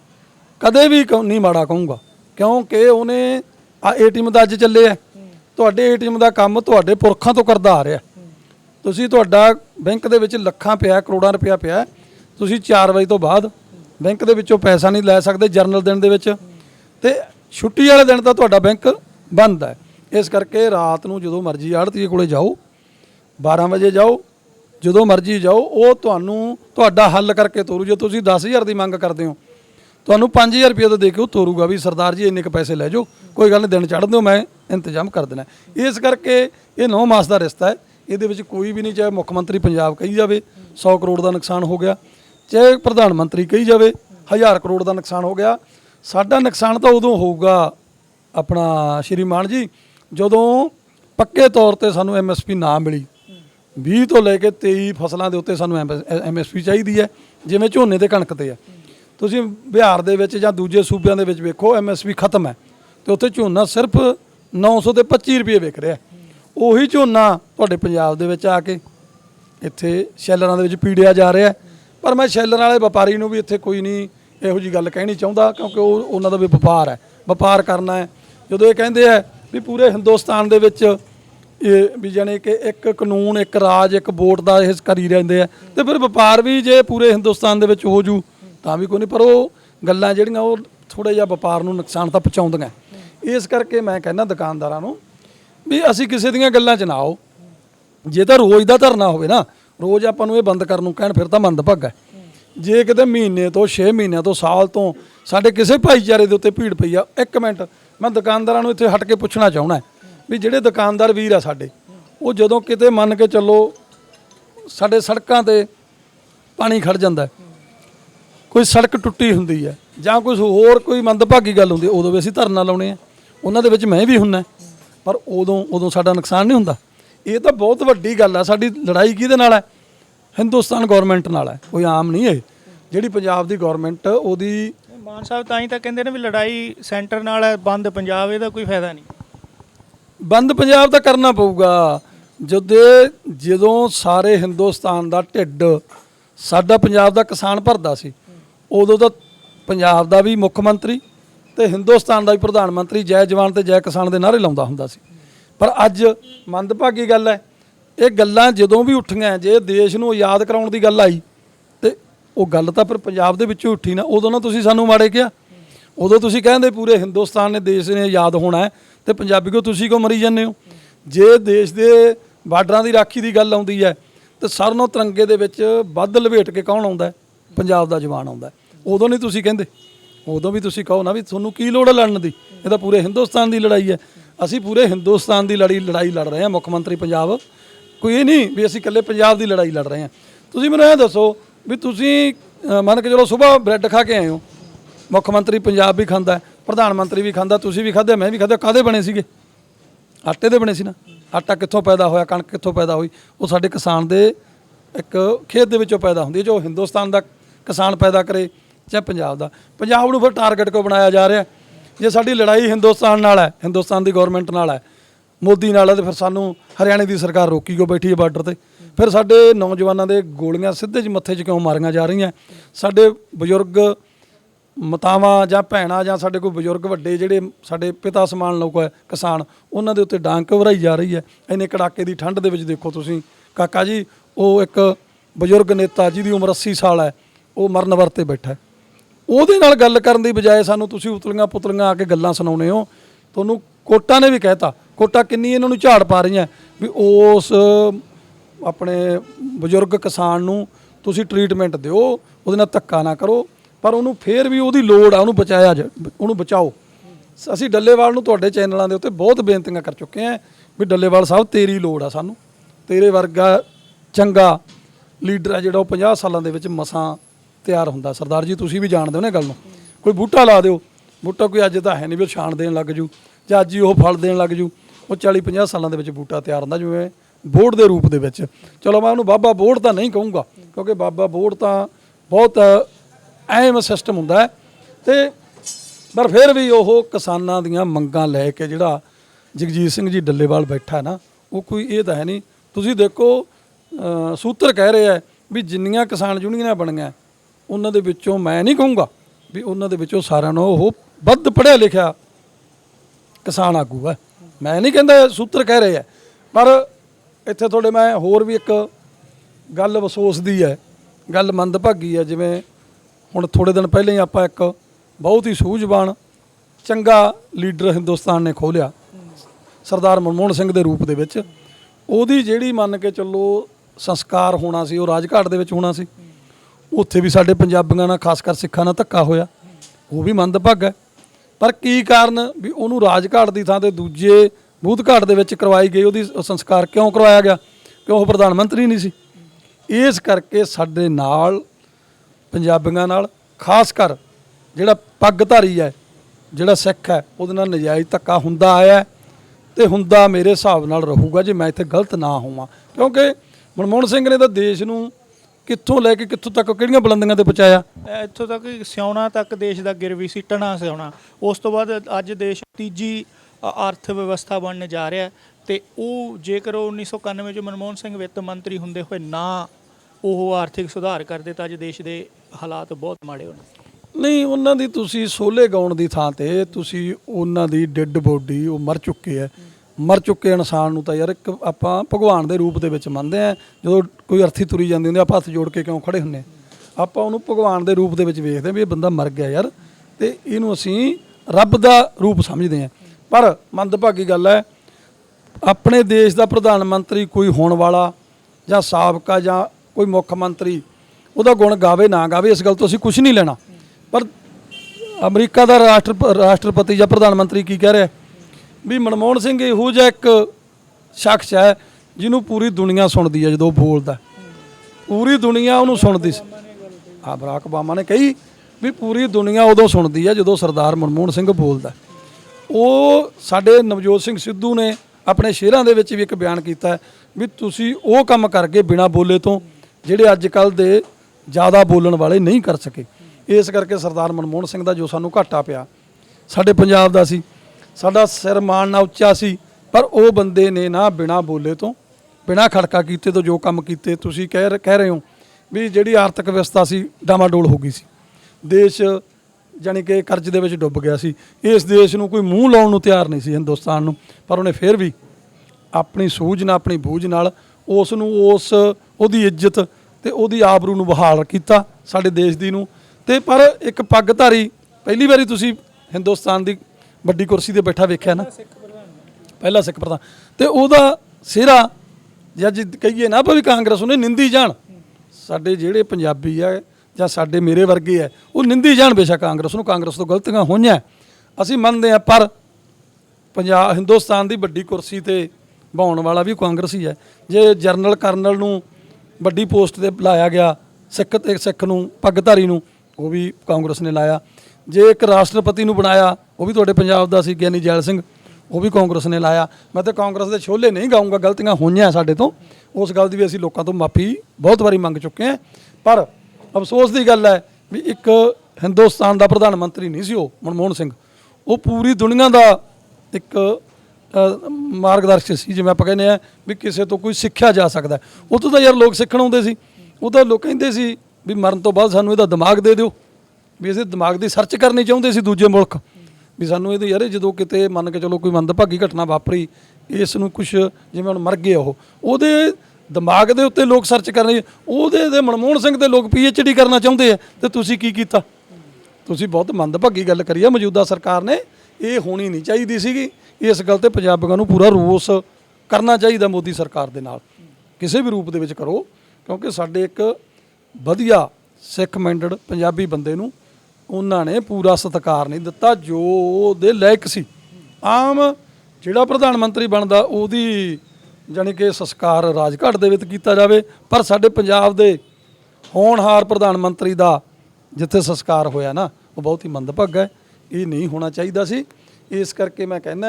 Speaker 2: ਕਦੇ ਵੀ ਨਹੀਂ ਮਾੜਾ ਕਹੂੰਗਾ, ਕਿਉਂਕਿ ਉਹਨੇ ਆ ਏਟੀਐਮ ਦਾ ਅੱਜ ਚੱਲੇ ਆ। ਤੁਹਾਡੇ ਏਟੀਐਮ ਦਾ ਕੰਮ ਤੁਹਾਡੇ ਪੁਰਖਾਂ ਤੋਂ ਕਰਦਾ ਆ ਰਿਹਾ। ਤੁਸੀਂ ਤੁਹਾਡਾ ਬੈਂਕ ਦੇ ਵਿੱਚ ਲੱਖਾਂ ਪਿਆ, ਕਰੋੜਾਂ ਰੁਪਇਆ ਪਿਆ। ਤੁਸੀਂ 4 ਵਜੇ ਤੋਂ ਬਾਅਦ ਬੈਂਕ ਦੇ ਵਿੱਚੋਂ ਪੈਸਾ ਨਹੀਂ ਲੈ ਸਕਦੇ ਜਰਨਲ ਦਿਨ ਦੇ ਵਿੱਚ। ਤੇ ਛੁੱਟੀ ਵਾਲੇ ਦਿਨ ਤਾਂ ਤੁਹਾਡਾ ਬੈਂਕ ਬੰਦ ਹੈ। ਇਸ ਕਰਕੇ ਰਾਤ ਨੂੰ ਜਦੋਂ ਮਰਜ਼ੀ ਆੜਤੀਏ ਕੋਲੇ ਜਾਓ 12 ਵਜੇ ਜਾਓ, ਜਦੋਂ ਮਰਜ਼ੀ ਜਾਓ, ਉਹ ਤੁਹਾਨੂੰ ਤੁਹਾਡਾ ਹੱਲ ਕਰਕੇ ਤੋਰੂ। ਜੇ ਤੁਸੀਂ 10000 ਦੀ ਮੰਗ ਕਰਦੇ ਹੋ, ਤੁਹਾਨੂੰ 5000 ਰੁਪਏ ਤਾਂ ਦੇ ਕੇ ਉਹ ਤੋਰੂਗਾ ਵੀ ਸਰਦਾਰ ਜੀ, ਇੰਨੇ ਕ ਪੈਸੇ ਲੈ ਜਾਓ। ਕੋਈ ਗੱਲ ਨਹੀਂ, ਦਿਨ ਚੜ੍ਹ ਦਿਓ, ਮੈਂ ਇੰਤਜ਼ਾਮ ਕਰ ਦੇਣਾ ਇਸ ਕਰਕੇ ਇਹ 9 ਮਾਸ ਦਾ ਰਿਸ਼ਤਾ ਹੈ। ਇਹਦੇ ਵਿੱਚ ਕੋਈ ਵੀ ਨਹੀਂ, ਚਾਹੇ ਮੁੱਖ ਮੰਤਰੀ ਪੰਜਾਬ ਕਹੀ ਜਾਵੇ 100 ਕਰੋੜ ਦਾ ਨੁਕਸਾਨ ਹੋ ਗਿਆ। ਚਾਹੇ ਪ੍ਰਧਾਨ ਮੰਤਰੀ ਕਹੀ ਜਾਵੇ, ਹਜ਼ਾਰ ਕਰੋੜ ਦਾ ਨੁਕਸਾਨ ਹੋ ਗਿਆ। ਸਾਡਾ ਨੁਕਸਾਨ ਤਾਂ ਉਦੋਂ ਹੋਊਗਾ, ਆਪਣਾ ਸ਼੍ਰੀ ਮਾਨ ਜੀ, ਜਦੋਂ ਪੱਕੇ ਤੌਰ ਤੇ ਸਾਨੂੰ ਐਮਐਸਪੀ ਨਾ ਮਿਲੀ। 20 ਤੋਂ ਲੈ ਕੇ 23 ਫਸਲਾਂ ਦੇ ਉੱਤੇ ਸਾਨੂੰ ਐਮਐਸਪੀ ਚਾਹੀਦੀ ਹੈ, ਜਿਵੇਂ ਝੋਨੇ ਤੇ ਕਣਕ ਤੇ ਹੈ। ਤੁਸੀਂ ਬਿਹਾਰ ਦੇ ਵਿੱਚ ਜਾਂ ਦੂਜੇ ਸੂਬਿਆਂ ਦੇ ਵਿੱਚ ਵੇਖੋ ਐਮਐਸਪੀ ਖਤਮ ਹੈ ਤੇ ਉੱਥੇ ਝੋਨਾ ਸਿਰਫ 900 ਤੇ 25 ਰੁਪਏ ਵਿਕ ਰਿਹਾ ਉਹੀ ਝੋਨਾ ਤੁਹਾਡੇ ਪੰਜਾਬ ਦੇ ਵਿੱਚ ਆ ਕੇ ਇੱਥੇ ਸ਼ੈਲਰਾਂ ਦੇ ਵਿੱਚ ਪੀੜਿਆ ਜਾ ਰਿਹਾ ਪਰ ਮੈਂ ਸ਼ੈਲਰ ਵਾਲੇ ਵਪਾਰੀ ਨੂੰ ਵੀ ਇੱਥੇ ਕੋਈ ਨਹੀਂ ਇਹੋ ਜੀ ਗੱਲ ਕਹਿਣੀ ਚਾਹੁੰਦਾ, ਕਿਉਂਕਿ ਉਹ ਉਹਨਾਂ ਦਾ ਵੀ ਵਪਾਰ ਹੈ, ਵਪਾਰ ਕਰਨਾ ਹੈ। ਜਦੋਂ ਇਹ ਕਹਿੰਦੇ ਆ ਵੀ ਪੂਰੇ ਹਿੰਦੁਸਤਾਨ ਦੇ ਵਿੱਚ ਇਹ ਵੀ ਜਾਣੀ ਕਿ ਇੱਕ ਕਾਨੂੰਨ, ਇੱਕ ਰਾਜ, ਇੱਕ ਵੋਟ ਦਾ ਇਹ ਕਰੀ ਰਹਿੰਦੇ ਆ, ਤੇ ਫਿਰ ਵਪਾਰ ਵੀ ਜੇ ਪੂਰੇ ਹਿੰਦੁਸਤਾਨ ਦੇ ਵਿੱਚ ਹੋ ਜੂ ਤਾਂ ਵੀ ਕੋਈ ਨਹੀਂ, ਪਰ ਉਹ ਗੱਲਾਂ ਜਿਹੜੀਆਂ ਉਹ ਥੋੜਾ ਜਿਹਾ ਵਪਾਰ ਨੂੰ ਨੁਕਸਾਨ ਤਾਂ ਪਹੁੰਚਾਉਂਦੀਆਂ। ਇਸ ਕਰਕੇ ਮੈਂ ਕਹਿੰਦਾ ਦੁਕਾਨਦਾਰਾਂ ਨੂੰ ਵੀ ਅਸੀਂ ਕਿਸੇ ਦੀਆਂ ਗੱਲਾਂ 'ਚ ਨਾ ਆਓ। ਜੇ ਤਾਂ ਰੋਜ਼ ਦਾ ਧਰਨਾ ਹੋਵੇ ਨਾ ਰੋਜ਼ ਆਪਾਂ ਨੂੰ ਇਹ ਬੰਦ ਕਰਨ ਨੂੰ ਕਹਿਣ, ਫਿਰ ਤਾਂ ਮੰਦਭਾਗਾ ਜੇ ਕਿਤੇ ਮਹੀਨੇ ਤੋਂ 6 ਮਹੀਨਿਆਂ ਤੋਂ ਸਾਲ ਤੋਂ ਸਾਡੇ ਕਿਸੇ ਭਾਈਚਾਰੇ ਦੇ ਉੱਤੇ ਭੀੜ ਪਈ ਆ, ਇੱਕ ਮਿੰਟ, ਮੈਂ ਦੁਕਾਨਦਾਰਾਂ ਨੂੰ ਇੱਥੇ ਹਟ ਕੇ ਪੁੱਛਣਾ ਚਾਹਣਾ ਵੀ ਜਿਹੜੇ ਦੁਕਾਨਦਾਰ ਵੀਰ ਆ ਸਾਡੇ, ਉਹ ਜਦੋਂ ਕਿਤੇ ਮੰਨ ਕੇ ਚੱਲੋ ਸਾਡੇ ਸੜਕਾਂ ਤੇ ਪਾਣੀ ਖੜ ਜਾਂਦਾ ਕੋਈ ਸੜਕ ਟੁੱਟੀ ਹੁੰਦੀ ਹੈ ਜਾਂ ਕੋਈ ਹੋਰ ਕੋਈ ਮੰਦਭਾਗੀ ਗੱਲ ਹੁੰਦੀ ਉਦੋਂ ਵੀ ਅਸੀਂ ਧਰਨਾ ਲਾਉਣੇ ਆ। ਉਹਨਾਂ ਦੇ ਵਿੱਚ ਮੈਂ ਵੀ ਹੁੰਨਾ ਪਰ ਉਦੋਂ ਉਦੋਂ ਸਾਡਾ ਨੁਕਸਾਨ ਨਹੀਂ ਹੁੰਦਾ। ਇਹ ਤਾਂ ਬਹੁਤ ਵੱਡੀ ਗੱਲ ਆ ਸਾਡੀ ਲੜਾਈ ਕਿਹਦੇ ਨਾਲ ਹੈ ਹਿੰਦੁਸਤਾਨ ਗਵਰਨਮੈਂਟ ਨਾਲ ਹੈ ਕੋਈ ਆਮ ਨਹੀਂ ਹੈ ਜਿਹੜੀ ਪੰਜਾਬ ਦੀ ਗਵਰਨਮੈਂਟ ਉਹਦੀ
Speaker 1: ਮਾਨ ਸਾਹਿਬ ਤਾਂ ਹੀ ਤਾਂ ਕਹਿੰਦੇ ਨੇ ਵੀ ਲੜਾਈ ਸੈਂਟਰ ਨਾਲ ਹੈ ਬੰਦ ਪੰਜਾਬ ਇਹਦਾ ਕੋਈ ਫਾਇਦਾ ਨਹੀਂ।
Speaker 2: ਬੰਦ ਪੰਜਾਬ ਤਾਂ ਕਰਨਾ ਪਊਗਾ। ਜਦੋਂ ਜਦੋਂ ਸਾਰੇ ਹਿੰਦੁਸਤਾਨ ਦਾ ਢਿੱਡ ਸਾਡਾ ਪੰਜਾਬ ਦਾ ਕਿਸਾਨ ਭਰਦਾ ਸੀ ਉਦੋਂ ਤਾਂ ਪੰਜਾਬ ਦਾ ਵੀ ਮੁੱਖ ਮੰਤਰੀ ਤੇ ਹਿੰਦੁਸਤਾਨ ਦਾ ਵੀ ਪ੍ਰਧਾਨ ਮੰਤਰੀ ਜੈ ਜਵਾਨ ਤੇ ਜੈ ਕਿਸਾਨ ਦੇ ਨਾਅਰੇ ਲਾਉਂਦਾ ਹੁੰਦਾ ਸੀ। ਪਰ ਅੱਜ ਮੰਦਭਾਗੀ ਗੱਲ ਹੈ। ਇਹ ਗੱਲਾਂ ਜਦੋਂ ਵੀ ਉੱਠੀਆਂ, ਜੇ ਦੇਸ਼ ਨੂੰ ਆਜ਼ਾਦ ਕਰਾਉਣ ਦੀ ਗੱਲ ਆਈ, ਤੇ ਉਹ ਗੱਲ ਤਾਂ ਫਿਰ ਪੰਜਾਬ ਦੇ ਵਿੱਚੋਂ ਉੱਠੀ ਨਾ। ਉਦੋਂ ਨਾ ਤੁਸੀਂ ਸਾਨੂੰ ਮਾੜੇ ਕਿਹਾ। ਉਦੋਂ ਤੁਸੀਂ ਕਹਿੰਦੇ ਪੂਰੇ ਹਿੰਦੁਸਤਾਨ ਨੇ ਦੇਸ਼ ਨੇ ਆਜ਼ਾਦ ਹੋਣਾ ਹੈ ਤੇ ਪੰਜਾਬੀ ਕੋ ਤੁਸੀਂ ਕੋ ਮਰੀ ਜਾਂਦੇ ਹੋ। ਜੇ ਦੇਸ਼ ਦੇ ਬਾਰਡਰਾਂ ਦੀ ਰਾਖੀ ਦੀ ਗੱਲ ਆਉਂਦੀ ਹੈ, ਤੇ ਸਰਨੋ ਤਿਰੰਗੇ ਦੇ ਵਿੱਚ ਵੱਧ ਲਵੇਟ ਕੇ ਕੌਣ ਆਉਂਦਾ ਪੰਜਾਬ ਦਾ ਜਵਾਨ ਆਉਂਦਾ ਉਦੋਂ ਨਹੀਂ ਤੁਸੀਂ ਕਹਿੰਦੇ। ਉਦੋਂ ਵੀ ਤੁਸੀਂ ਕਹੋ ਨਾ ਵੀ ਤੁਹਾਨੂੰ ਕੀ ਲੋੜ ਹੈ ਲੜਨ ਦੀ? ਇਹ ਤਾਂ ਪੂਰੇ ਹਿੰਦੁਸਤਾਨ ਦੀ ਲੜਾਈ ਹੈ। ਅਸੀਂ ਪੂਰੇ ਹਿੰਦੁਸਤਾਨ ਦੀ ਲੜੀ ਲੜਾਈ ਲੜ ਰਹੇ ਹਾਂ ਮੁੱਖ ਮੰਤਰੀ ਪੰਜਾਬ। ਕੋਈ ਇਹ ਨਹੀਂ ਵੀ ਅਸੀਂ ਇਕੱਲੇ ਪੰਜਾਬ ਦੀ ਲੜਾਈ ਲੜ ਰਹੇ ਹਾਂ। ਤੁਸੀਂ ਮੈਨੂੰ ਇਹ ਦੱਸੋ ਵੀ ਤੁਸੀਂ ਅਹ, ਮੰਨ ਕੇ ਚਲੋ ਸਵੇਰ ਬ੍ਰੈਡ ਖਾ ਕੇ ਆਏ ਹੋ। ਮੁੱਖ ਮੰਤਰੀ ਪੰਜਾਬ ਵੀ ਖਾਂਦਾ ਹੈ, ਪ੍ਰਧਾਨ ਮੰਤਰੀ ਵੀ ਖਾਂਦਾ ਤੁਸੀਂ ਵੀ ਖਾਦੇ ਮੈਂ ਵੀ ਖਾਦਾ ਕਾਦੇ ਬਣੇ ਸੀਗੇ? ਆਟੇ ਦੇ ਬਣੇ ਸੀ ਨਾ। ਆਟਾ ਕਿੱਥੋਂ ਪੈਦਾ ਹੋਇਆ ਕਣਕ ਕਿੱਥੋਂ ਪੈਦਾ ਹੋਈ? ਉਹ ਸਾਡੇ ਕਿਸਾਨ ਦੇ ਇੱਕ ਖੇਤ ਦੇ ਵਿੱਚੋਂ ਪੈਦਾ ਹੁੰਦੀ ਹੈ ਜੋ ਹਿੰਦੁਸਤਾਨ ਦਾ ਕਿਸਾਨ ਪੈਦਾ ਕਰੇ ਚਾਹੇ ਪੰਜਾਬ ਦਾ। ਪੰਜਾਬ ਨੂੰ ਫਿਰ ਟਾਰਗੇਟ ਕੋ ਬਣਾਇਆ ਜਾ ਰਿਹਾ? ਜੇ ਸਾਡੀ ਲੜਾਈ ਹਿੰਦੁਸਤਾਨ ਨਾਲ ਹੈ, ਹਿੰਦੁਸਤਾਨ ਦੀ ਗਵਰਨਮੈਂਟ ਨਾਲ ਹੈ, ਮੋਦੀ ਨਾਲ ਹੈ ਤੇ ਫਿਰ ਸਾਨੂੰ ਹਰਿਆਣੇ ਦੀ ਸਰਕਾਰ ਰੋਕੀ ਕੋ ਬੈਠੀ ਹੈ ਬਾਰਡਰ ਤੇ? ਫਿਰ ਸਾਡੇ ਨੌਜਵਾਨਾਂ ਦੇ ਗੋਲੀਆਂ ਸਿੱਧੇ ਜਿਹੇ ਮੱਥੇ 'ਚ ਕਿਉਂ ਮਾਰੀਆਂ ਜਾ ਰਹੀਆਂ? ਸਾਡੇ ਬਜ਼ੁਰਗ ਮਤਾਵਾਂ ਜਾਂ ਭੈਣਾਂ ਜਾਂ ਸਾਡੇ ਕੋਈ ਬਜ਼ੁਰਗ ਵੱਡੇ ਜਿਹੜੇ ਸਾਡੇ ਪਿਤਾ ਸਮਾਨ ਲੋਕ ਹੈ, ਕਿਸਾਨ, ਉਹਨਾਂ ਦੇ ਉੱਤੇ ਡਾਂਗ ਘਵਰਾਈ ਜਾ ਰਹੀ ਹੈ। ਇੰਨੇ ਕੜਾਕੇ ਦੀ ਠੰਡ ਦੇ ਵਿੱਚ ਦੇਖੋ ਤੁਸੀਂ। ਕਾਕਾ ਜੀ, ਉਹ ਇੱਕ ਬਜ਼ੁਰਗ ਨੇਤਾ ਜਿਹਦੀ ਉਮਰ 80 ਸਾਲ ਹੈ, ਉਹ ਮਰਨ ਵਰਤੇ ਬੈਠਾ ਉਹਦੇ ਨਾਲ ਗੱਲ ਕਰਨ ਦੀ ਬਜਾਏ ਸਾਨੂੰ ਤੁਸੀਂ ਉਤਲੀਆਂ ਪੁਤਲੀਆਂ ਆ ਕੇ ਗੱਲਾਂ ਸੁਣਾਉਨੇ ਹੋ। ਤੁਹਾਨੂੰ ਕੋਟਾ ਨੇ ਵੀ ਕਹਿਤਾ, ਕੋਟਾ ਕਿੰਨੀ ਇਹਨਾਂ ਨੂੰ ਝਾੜ ਪਾ ਰਹੀਆਂ, ਵੀ ਉਸ ਆਪਣੇ ਬਜ਼ੁਰਗ ਕਿਸਾਨ ਨੂੰ ਤੁਸੀਂ ਟ੍ਰੀਟਮੈਂਟ ਦਿਓ, ਉਹਦੇ ਨਾਲ ਧੱਕਾ ਨਾ ਕਰੋ, ਪਰ ਉਹਨੂੰ ਫੇਰ ਵੀ ਉਹਦੀ ਲੋੜ ਆ, ਉਹਨੂੰ ਬਚਾਇਆ ਜਾ- ਉਹਨੂੰ ਬਚਾਓ। ਅਸੀਂ ਡੱਲੇਵਾਲ ਨੂੰ ਤੁਹਾਡੇ ਚੈਨਲਾਂ ਦੇ ਉੱਤੇ ਬਹੁਤ ਬੇਨਤੀਆਂ ਕਰ ਚੁੱਕੇ ਹਾਂ ਵੀ ਡੱਲੇਵਾਲ ਸਾਹਿਬ, ਤੇਰੀ ਲੋੜ ਆ ਸਾਨੂੰ। ਤੇਰੇ ਵਰਗਾ ਚੰਗਾ ਲੀਡਰ ਆ ਜਿਹੜਾ ਉਹ 50 ਸਾਲਾਂ ਦੇ ਵਿੱਚ ਮਸਾਂ ਤਿਆਰ ਹੁੰਦਾ। ਸਰਦਾਰ ਜੀ, ਤੁਸੀਂ ਵੀ ਜਾਣਦੇ ਹੋ ਨਾ ਇਹ ਗੱਲ ਨੂੰ। ਕੋਈ ਬੂਟਾ ਲਾ ਦਿਓ। ਬੂਟਾ ਕੋਈ ਅੱਜ ਤਾਂ ਹੈ ਨਹੀਂ ਵੀ ਛਾਣ ਦੇਣ ਲੱਗ ਜੂ ਜਾਂ ਅੱਜ ਹੀ ਉਹ ਫਲ ਦੇਣ ਲੱਗ ਜੂ। ਉਹ 40 50 ਸਾਲਾਂ ਦੇ ਵਿੱਚ ਬੂਟਾ ਤਿਆਰ ਹੁੰਦਾ ਜਿਵੇਂ ਬੋੜ ਦੇ ਰੂਪ ਦੇ ਵਿੱਚ। ਚਲੋ ਮੈਂ ਉਹਨੂੰ ਬਾਬਾ ਬੋੜ ਤਾਂ ਨਹੀਂ ਕਹੂੰਗਾ, ਕਿਉਂਕਿ ਬਾਬਾ ਬੋੜ ਤਾਂ ਬਹੁਤ ਅਹਿਮ ਸਿਸਟਮ ਹੁੰਦਾ ਹੈ। ਤੇ ਪਰ ਫਿਰ ਵੀ ਉਹ ਕਿਸਾਨਾਂ ਦੀਆਂ ਮੰਗਾਂ ਲੈ ਕੇ ਜਿਹੜਾ ਜਗਜੀਤ ਸਿੰਘ ਜੀ ਡੱਲੇਵਾਲ ਬੈਠਾ ਨਾ, ਉਹ ਕੋਈ ਇਹ ਤਾਂ ਹੈ ਨਹੀਂ। ਤੁਸੀਂ ਦੇਖੋ ਸੂਤਰ ਕਹਿ ਰਹੇ ਆ ਵੀ ਜਿੰਨੀਆਂ ਕਿਸਾਨ ਯੂਨੀਅਨਾਂ ਬਣੀਆਂ ਉਹਨਾਂ ਦੇ ਵਿੱਚੋਂ ਮੈਂ ਨਹੀਂ ਕਹੂੰਗਾ ਵੀ ਉਹਨਾਂ ਦੇ ਵਿੱਚੋਂ ਸਾਰਿਆਂ ਨੂੰ ਉਹ ਵੱਧ ਪੜ੍ਹਿਆ ਲਿਖਿਆ ਕਿਸਾਨ ਆਗੂ ਹੈ। ਮੈਂ ਨਹੀਂ ਕਹਿੰਦਾ ਸੂਤਰ ਕਹਿ ਰਹੇ ਆ। ਪਰ ਇੱਥੇ ਤੁਹਾਡੇ ਮੈਂ ਹੋਰ ਵੀ ਇੱਕ ਗੱਲ ਅਫਸੋਸ ਦੀ ਹੈ, ਗੱਲ ਮੰਦਭਾਗੀ ਹੈ, ਜਿਵੇਂ ਹੁਣ ਥੋੜੇ ਦਿਨ ਪਹਿਲਾਂ ਹੀ ਆਪਾਂ ਇੱਕ ਬਹੁਤ ਹੀ ਸੂਝਵਾਨ ਚੰਗਾ ਲੀਡਰ ਹਿੰਦੁਸਤਾਨ ਨੇ ਖੋਲਿਆ ਸਰਦਾਰ ਮਨਮੋਹਨ ਸਿੰਘ ਦੇ ਰੂਪ ਦੇ ਵਿੱਚ। ਉਹਦੀ ਜਿਹੜੀ ਮੰਨ ਕੇ ਚੱਲੋ ਸੰਸਕਾਰ ਹੋਣਾ ਸੀ, ਉਹ ਰਾਜਘਾਟ ਦੇ ਵਿੱਚ ਹੋਣਾ ਸੀ। ਉੱਥੇ ਵੀ ਸਾਡੇ ਪੰਜਾਬੀਆਂ ਨਾਲ ਖਾਸ ਕਰ ਸਿੱਖਾਂ ਨਾਲ ਧੱਕਾ ਹੋਇਆ। ਉਹ ਵੀ ਮੰਦਭਾਗਾ ਹੈ। ਪਰ ਕੀ ਕਾਰਨ ਵੀ ਉਹਨੂੰ ਰਾਜਘਾਟ ਦੀ ਥਾਂ ਤੇ ਦੂਜੇ ਬੂਥਘਾਟ ਦੇ ਵਿੱਚ ਕਰਵਾਈ ਗਈ, ਉਹਦੀ ਸੰਸਕਾਰ ਕਿਉਂ ਕਰਵਾਇਆ ਗਿਆ? ਕਿਉਂ ਉਹ ਪ੍ਰਧਾਨ ਮੰਤਰੀ ਨਹੀਂ ਸੀ? ਇਸ ਕਰਕੇ ਸਾਡੇ ਨਾਲ ਪੰਜਾਬੀਆਂ ਨਾਲ ਖਾਸ ਕਰ ਜਿਹੜਾ ਪੱਗਧਾਰੀ ਹੈ, ਜਿਹੜਾ ਸਿੱਖ ਹੈ, ਉਹਦੇ ਨਾਲ ਨਜਾਇਜ਼ ਧੱਕਾ ਹੁੰਦਾ ਆਇਆ ਹੈ ਤੇ ਹੁੰਦਾ ਮੇਰੇ ਹਿਸਾਬ ਨਾਲ ਰਹੂਗਾ ਜੇ ਮੈਂ ਇੱਥੇ ਗਲਤ ਨਾ ਹੋਵਾਂ। ਕਿਉਂਕਿ ਮਨਮੋਹਨ ਸਿੰਘ ਨੇ ਤਾਂ ਦੇਸ਼ ਨੂੰ ਕਿੱਥੋਂ ਲੈ ਕੇ ਕਿੱਥੋਂ ਤੱਕ ਕਿਹੜੀਆਂ ਬੁਲੰਦੀਆਂ ਤੇ ਪਹੁੰਚਾਇਆ?
Speaker 1: ਇਹ ਇੱਥੋਂ ਤੱਕ ਕਿ ਸਿਉਣਾ ਤੱਕ ਦੇਸ਼ ਦਾ ਗਿਰਵੀ ਸੀ ਟਣਾ ਸਿਉਣਾ। ਉਸ ਤੋਂ ਬਾਅਦ ਅੱਜ ਦੇਸ਼ ਤੀਜੀ ਅ- ਅਰਥ ਵਿਵਸਥਾ ਬਣਨ ਜਾ ਰਿਹਾ ਹੈ ਤੇ ਉਹ ਜੇਕਰ ਉਹ 1991 ਚ ਮਨਮੋਹਨ ਸਿੰਘ ਵਿੱਤ ਮੰਤਰੀ ਹੁੰਦੇ ਹੋਏ ਨਾ ਉਹ ਆਰਥਿਕ ਸੁਧਾਰ ਕਰਦੇ ਤਾਂ ਅੱਜ ਦੇਸ਼ ਦੇ ਹਾਲਾਤ ਬਹੁਤ ਮਾੜੇ ਹੋਣ।
Speaker 2: ਨਹੀਂ ਉਹਨਾਂ ਦੀ ਤੁਸੀਂ ਸੋਲੇ ਗਾਉਣ ਦੀ ਥਾਂ ਤੇ ਤੁਸੀਂ ਉਹਨਾਂ ਦੀ ਡੈੱਡ ਬੋਡੀ ਉਹ ਮਰ ਚੁੱਕੇ ਹੈ ਮਰ ਚੁੱਕੇ ਇਨਸਾਨ ਨੂੰ ਤਾਂ ਯਾਰ ਇੱਕ ਆਪਾਂ ਭਗਵਾਨ ਦੇ ਰੂਪ ਦੇ ਵਿੱਚ ਮੰਨਦੇ ਆ ਜਦੋਂ ਕੋਈ ਅਰਥੀ ਤੁਰੀ ਜਾਂਦੀ ਹੁੰਦੀ ਆਪਾਂ ਹੱਥ ਜੋੜ ਕੇ ਕਿਉਂ ਖੜੇ ਹੁੰਨੇ ਆ? ਆਪਾਂ ਉਹਨੂੰ ਭਗਵਾਨ ਦੇ ਰੂਪ ਦੇ ਵਿੱਚ ਵੇਖਦੇ ਆ ਵੀ ਇਹ ਬੰਦਾ ਮਰ ਗਿਆ ਯਾਰ ਤੇ ਇਹਨੂੰ ਅਸੀਂ ਰੱਬ ਦਾ ਰੂਪ ਸਮਝਦੇ ਆ ਪਰ ਮੰਦਭਾਗੀ ਗੱਲ ਹੈ, ਆਪਣੇ ਦੇਸ਼ ਦਾ ਪ੍ਰਧਾਨ ਮੰਤਰੀ ਕੋਈ ਹੋਣ ਵਾਲਾ ਜਾਂ ਸਾਬਕਾ ਜਾਂ ਕੋਈ ਮੁੱਖ ਮੰਤਰੀ, ਉਹਦਾ ਗੁਣ ਗਾਵੇ ਨਾ ਗਾਵੇ, ਇਸ ਗੱਲ ਤੋਂ ਅਸੀਂ ਕੁਝ ਨਹੀਂ ਲੈਣਾ। ਪਰ ਅਮਰੀਕਾ ਦਾ ਰਾਸ਼ਟਰ, ਰਾਸ਼ਟਰਪਤੀ ਜਾਂ ਪ੍ਰਧਾਨ ਮੰਤਰੀ ਕੀ ਕਹਿ ਰਿਹਾ ਵੀ ਮਨਮੋਹਨ ਸਿੰਘ ਇਹੋ ਜਿਹਾ ਇੱਕ ਸ਼ਖਸ ਹੈ ਜਿਹਨੂੰ ਪੂਰੀ ਦੁਨੀਆ ਸੁਣਦੀ ਹੈ ਜਦੋਂ ਉਹ ਬੋਲਦਾ। ਪੂਰੀ ਦੁਨੀਆ ਉਹਨੂੰ ਸੁਣਦੀ ਸੀ। ਆ ਬਰਾਕ ਬਾਮਾ ਨੇ ਕਹੀ ਵੀ ਪੂਰੀ ਦੁਨੀਆ ਉਦੋਂ ਸੁਣਦੀ ਹੈ ਜਦੋਂ ਸਰਦਾਰ ਮਨਮੋਹਨ ਸਿੰਘ ਬੋਲਦਾ। ਉਹ ਸਾਡੇ ਨਵਜੋਤ ਸਿੰਘ ਸਿੱਧੂ ਨੇ ਆਪਣੇ ਸ਼ੇਰਾਂ ਦੇ ਵਿੱਚ ਵੀ ਇੱਕ ਬਿਆਨ ਕੀਤਾ ਵੀ ਤੁਸੀਂ ਉਹ ਕੰਮ ਕਰਕੇ ਬਿਨਾ ਬੋਲੇ ਤੋਂ ਜਿਹੜੇ ਅੱਜ ਕੱਲ ਦੇ ਜ਼ਿਆਦਾ ਬੋਲਣ ਵਾਲੇ ਨਹੀਂ ਕਰ ਸਕੇ। ਇਸ ਕਰਕੇ ਸਰਦਾਰ ਮਨਮੋਹਨ ਸਿੰਘ ਦਾ ਜੋ ਸਾਨੂੰ ਘਾਟਾ ਪਿਆ। ਸਾਡੇ ਪੰਜਾਬ ਦਾ ਸੀ। ਸਾਡਾ ਸਿਰ ਮਾਣ ਨਾ ਉੱਚਾ ਸੀ, ਪਰ ਉਹ ਬੰਦੇ ਨੇ ਨਾ ਬਿਨਾ ਬੋਲੇ ਤੋਂ, ਬਿਨਾ ਖੜਕਾ ਕੀਤੇ ਤੋਂ ਜੋ ਕੰਮ ਕੀਤੇ, ਤੁਸੀਂ ਕਹਿ ਕਹਿ ਰਹੇ ਹੋ ਵੀ ਜਿਹੜੀ ਆਰਥਿਕ ਵਿਵਸਥਾ ਸੀ ਡਾਮਾਡੋਲ ਹੋ ਗਈ ਸੀ। ਦੇਸ਼ ਜਾਣੀ ਕਿ ਕਰਜ਼ ਦੇ ਵਿੱਚ ਡੁੱਬ ਗਿਆ ਸੀ। ਇਸ ਦੇਸ਼ ਨੂੰ ਕੋਈ ਮੂੰਹ ਲਾਉਣ ਨੂੰ ਤਿਆਰ ਨਹੀਂ ਸੀ ਹਿੰਦੁਸਤਾਨ ਨੂੰ, ਪਰ ਉਹਨੇ ਫਿਰ ਵੀ ਆਪਣੀ ਸੂਝ ਨਾਲ, ਆਪਣੀ ਬੂਝ ਨਾਲ ਉਸ ਨੂੰ ਉਸ, ਉਹਦੀ ਇੱਜ਼ਤ ਤੇ ਉਹਦੀ ਆਬਰੂ ਨੂੰ ਬਹਾਲ ਕੀਤਾ ਸਾਡੇ ਦੇਸ਼ ਦੀ ਨੂੰ। ਤੇ ਪਰ ਇੱਕ ਪੱਗਧਾਰੀ, ਪਹਿਲੀ ਵਾਰੀ ਤੁਸੀਂ ਹਿੰਦੁਸਤਾਨ ਦੀ ਵੱਡੀ ਕੁਰਸੀ ਤੇ ਬੈਠਾ ਵੇਖਿਆ ਨਾ। ਪਹਿਲਾ ਸਿੱਖ ਪ੍ਰਧਾਨ। ਤੇ ਉਹਦਾ ਸਿਹਰਾ, ਜੇ ਅੱਜ ਕਹੀਏ ਨਾ ਵੀ ਕਾਂਗਰਸ, ਉਹਨੇ ਨਿੰਦੀ ਜਾਣ। ਸਾਡੇ ਜਿਹੜੇ ਪੰਜਾਬੀ ਆ, ਜਾਂ ਸਾਡੇ ਮੇਰੇ ਵਰਗੇ ਆ, ਉਹ ਨਿੰਦੀ ਜਾਣ ਬੇਸ਼ੱਕ ਕਾਂਗਰਸ ਨੂੰ। ਕਾਂਗਰਸ ਤੋਂ ਗਲਤੀਆਂ ਹੋਈਆਂ। ਅਸੀਂ ਮੰਨਦੇ ਆ ਪਰ ਪੰਜਾਬ, ਹਿੰਦੁਸਤਾਨ ਦੀ ਵੱਡੀ ਕੁਰਸੀ ਤੇ ਬਹਾਉਣ ਵਾਲਾ ਵੀ ਕਾਂਗਰਸ ਹੀ ਹੈ ਜੇ ਜਨਰਲ ਕਰਨਲ ਨੂੰ ਵੱਡੀ ਪੋਸਟ ਤੇ ਲਾਇਆ ਗਿਆ, ਸਿੱਖ ਤੇ ਸਿੱਖ ਨੂੰ, ਪੱਗਧਾਰੀ ਨੂੰ, ਉਹ ਵੀ ਕਾਂਗਰਸ ਨੇ ਲਾਇਆ। ਜੇ ਇੱਕ ਰਾਸ਼ਟਰਪਤੀ ਨੂੰ ਬਣਾਇਆ ਉਹ ਵੀ ਤੁਹਾਡੇ ਪੰਜਾਬ ਦਾ ਸੀ ਗਿਆਨੀ ਜੈਲ ਸਿੰਘ ਉਹ ਵੀ ਕਾਂਗਰਸ ਨੇ ਲਾਇਆ। ਮੈਂ ਤਾਂ ਕਾਂਗਰਸ ਦੇ ਛੋਲੇ ਨਹੀਂ ਗਾਉਂਗਾ ਗਲਤੀਆਂ ਹੋਈਆਂ ਸਾਡੇ ਤੋਂ। ਉਸ ਗੱਲ ਦੀ ਵੀ ਅਸੀਂ ਲੋਕਾਂ ਤੋਂ ਮਾਫੀ ਬਹੁਤ ਵਾਰੀ ਮੰਗ ਚੁੱਕੇ ਹਾਂ। ਪਰ ਅਫਸੋਸ ਦੀ ਗੱਲ ਹੈ ਵੀ ਇੱਕ ਹਿੰਦੁਸਤਾਨ ਦਾ ਪ੍ਰਧਾਨ ਮੰਤਰੀ ਨਹੀਂ ਸੀ ਉਹ ਮਨਮੋਹਨ ਸਿੰਘ। ਉਹ ਪੂਰੀ ਦੁਨੀਆ ਦਾ ਇੱਕ ਅ, ਮਾਰਗਦਰਸ਼ਕ ਸੀ ਜਿਵੇਂ ਆਪਾਂ ਕਹਿੰਦੇ ਆ ਵੀ ਕਿਸੇ ਤੋਂ ਕੋਈ ਸਿੱਖਿਆ ਜਾ ਸਕਦਾ ਉਹ ਤੋਂ ਤਾਂ ਯਾਰ ਲੋਕ ਸਿੱਖਣ ਆਉਂਦੇ ਸੀ। ਉਹ ਤਾਂ ਲੋਕ ਕਹਿੰਦੇ ਸੀ ਵੀ ਮਰਨ ਤੋਂ ਬਾਅਦ ਸਾਨੂੰ ਇਹਦਾ ਦਿਮਾਗ ਦੇ ਦਿਓ। ਵੀ ਅਸੀਂ ਦਿਮਾਗ ਦੀ ਸਰਚ ਕਰਨੀ ਚਾਹੁੰਦੇ ਸੀ ਦੂਜੇ ਮੁਲਕ। ਵੀ ਸਾਨੂੰ ਇਹਦੇ ਯਾਰ ਜਦੋਂ ਕਿਤੇ ਮੰਨ ਕੇ ਚਲੋ ਕੋਈ ਮੰਦਭਾਗੀ ਘਟਨਾ ਵਾਪਰੀ, ਇਸ ਨੂੰ ਕੁਝ ਜਿਵੇਂ ਹੁਣ ਮਰ ਗਏ ਉਹ, ਉਹਦੇ ਦਿਮਾਗ ਦੇ ਉੱਤੇ ਲੋਕ ਸਰਚ ਕਰਨੇ ਉਹਦੇ ਦੇ ਮਨਮੋਹਨ ਸਿੰਘ ਦੇ ਲੋਕ ਡੀ ਕਰਨਾ ਚਾਹੁੰਦੇ ਆ, ਤੇ ਤੁਸੀਂ ਕੀ ਕੀਤਾ? ਤੁਸੀਂ ਬਹੁਤ ਮੰਦਭਾਗੀ ਗੱਲ ਕਰੀ ਆ, ਮੌਜੂਦਾ ਸਰਕਾਰ ਨੇ, ਇਹ ਹੋਣੀ ਨਹੀਂ ਚਾਹੀਦੀ ਸੀਗੀ। ਇਸ ਗੱਲ ਤੇ ਪੰਜਾਬੀਆਂ ਨੂੰ ਪੂਰਾ ਰੋਸ ਕਰਨਾ ਚਾਹੀਦਾ ਮੋਦੀ ਸਰਕਾਰ ਦੇ ਨਾਲ। ਕਿਸੇ ਵੀ ਰੂਪ ਦੇ ਵਿੱਚ ਕਰੋ, ਕਿਉਂਕਿ ਸਾਡੇ ਇੱਕ ਵਧੀਆ ਸਿੱਖ ਮਾਈਂਡਡ ਪੰਜਾਬੀ ਬੰਦੇ ਨੂੰ ਉਹਨਾਂ ਨੇ ਪੂਰਾ ਸਤਿਕਾਰ ਨਹੀਂ ਦਿੱਤਾ, ਜੋ ਉਹਦੇ ਲਾਇਕ ਸੀ। ਆਮ ਜਿਹੜਾ ਪ੍ਰਧਾਨ ਮੰਤਰੀ ਬਣਦਾ, ਉਹਦੀ ਜਾਣੀ ਕਿ ਸੰਸਕਾਰ ਰਾਜਘਾਟ ਦੇ ਵਿੱਚ ਕੀਤਾ ਜਾਵੇ, ਪਰ ਸਾਡੇ ਪੰਜਾਬ ਦੇ ਹੋਣਹਾਰ ਪ੍ਰਧਾਨ ਮੰਤਰੀ ਦਾ ਜਿੱਥੇ ਸੰਸਕਾਰ ਹੋਇਆ ਨਾ, ਉਹ ਬਹੁਤ ਹੀ ਮੰਦਭਾਗਾ ਹੈ। ਇਹ ਨਹੀਂ ਹੋਣਾ ਚਾਹੀਦਾ ਸੀ। ਇਸ ਕਰਕੇ ਮੈਂ ਕਹਿੰਦਾ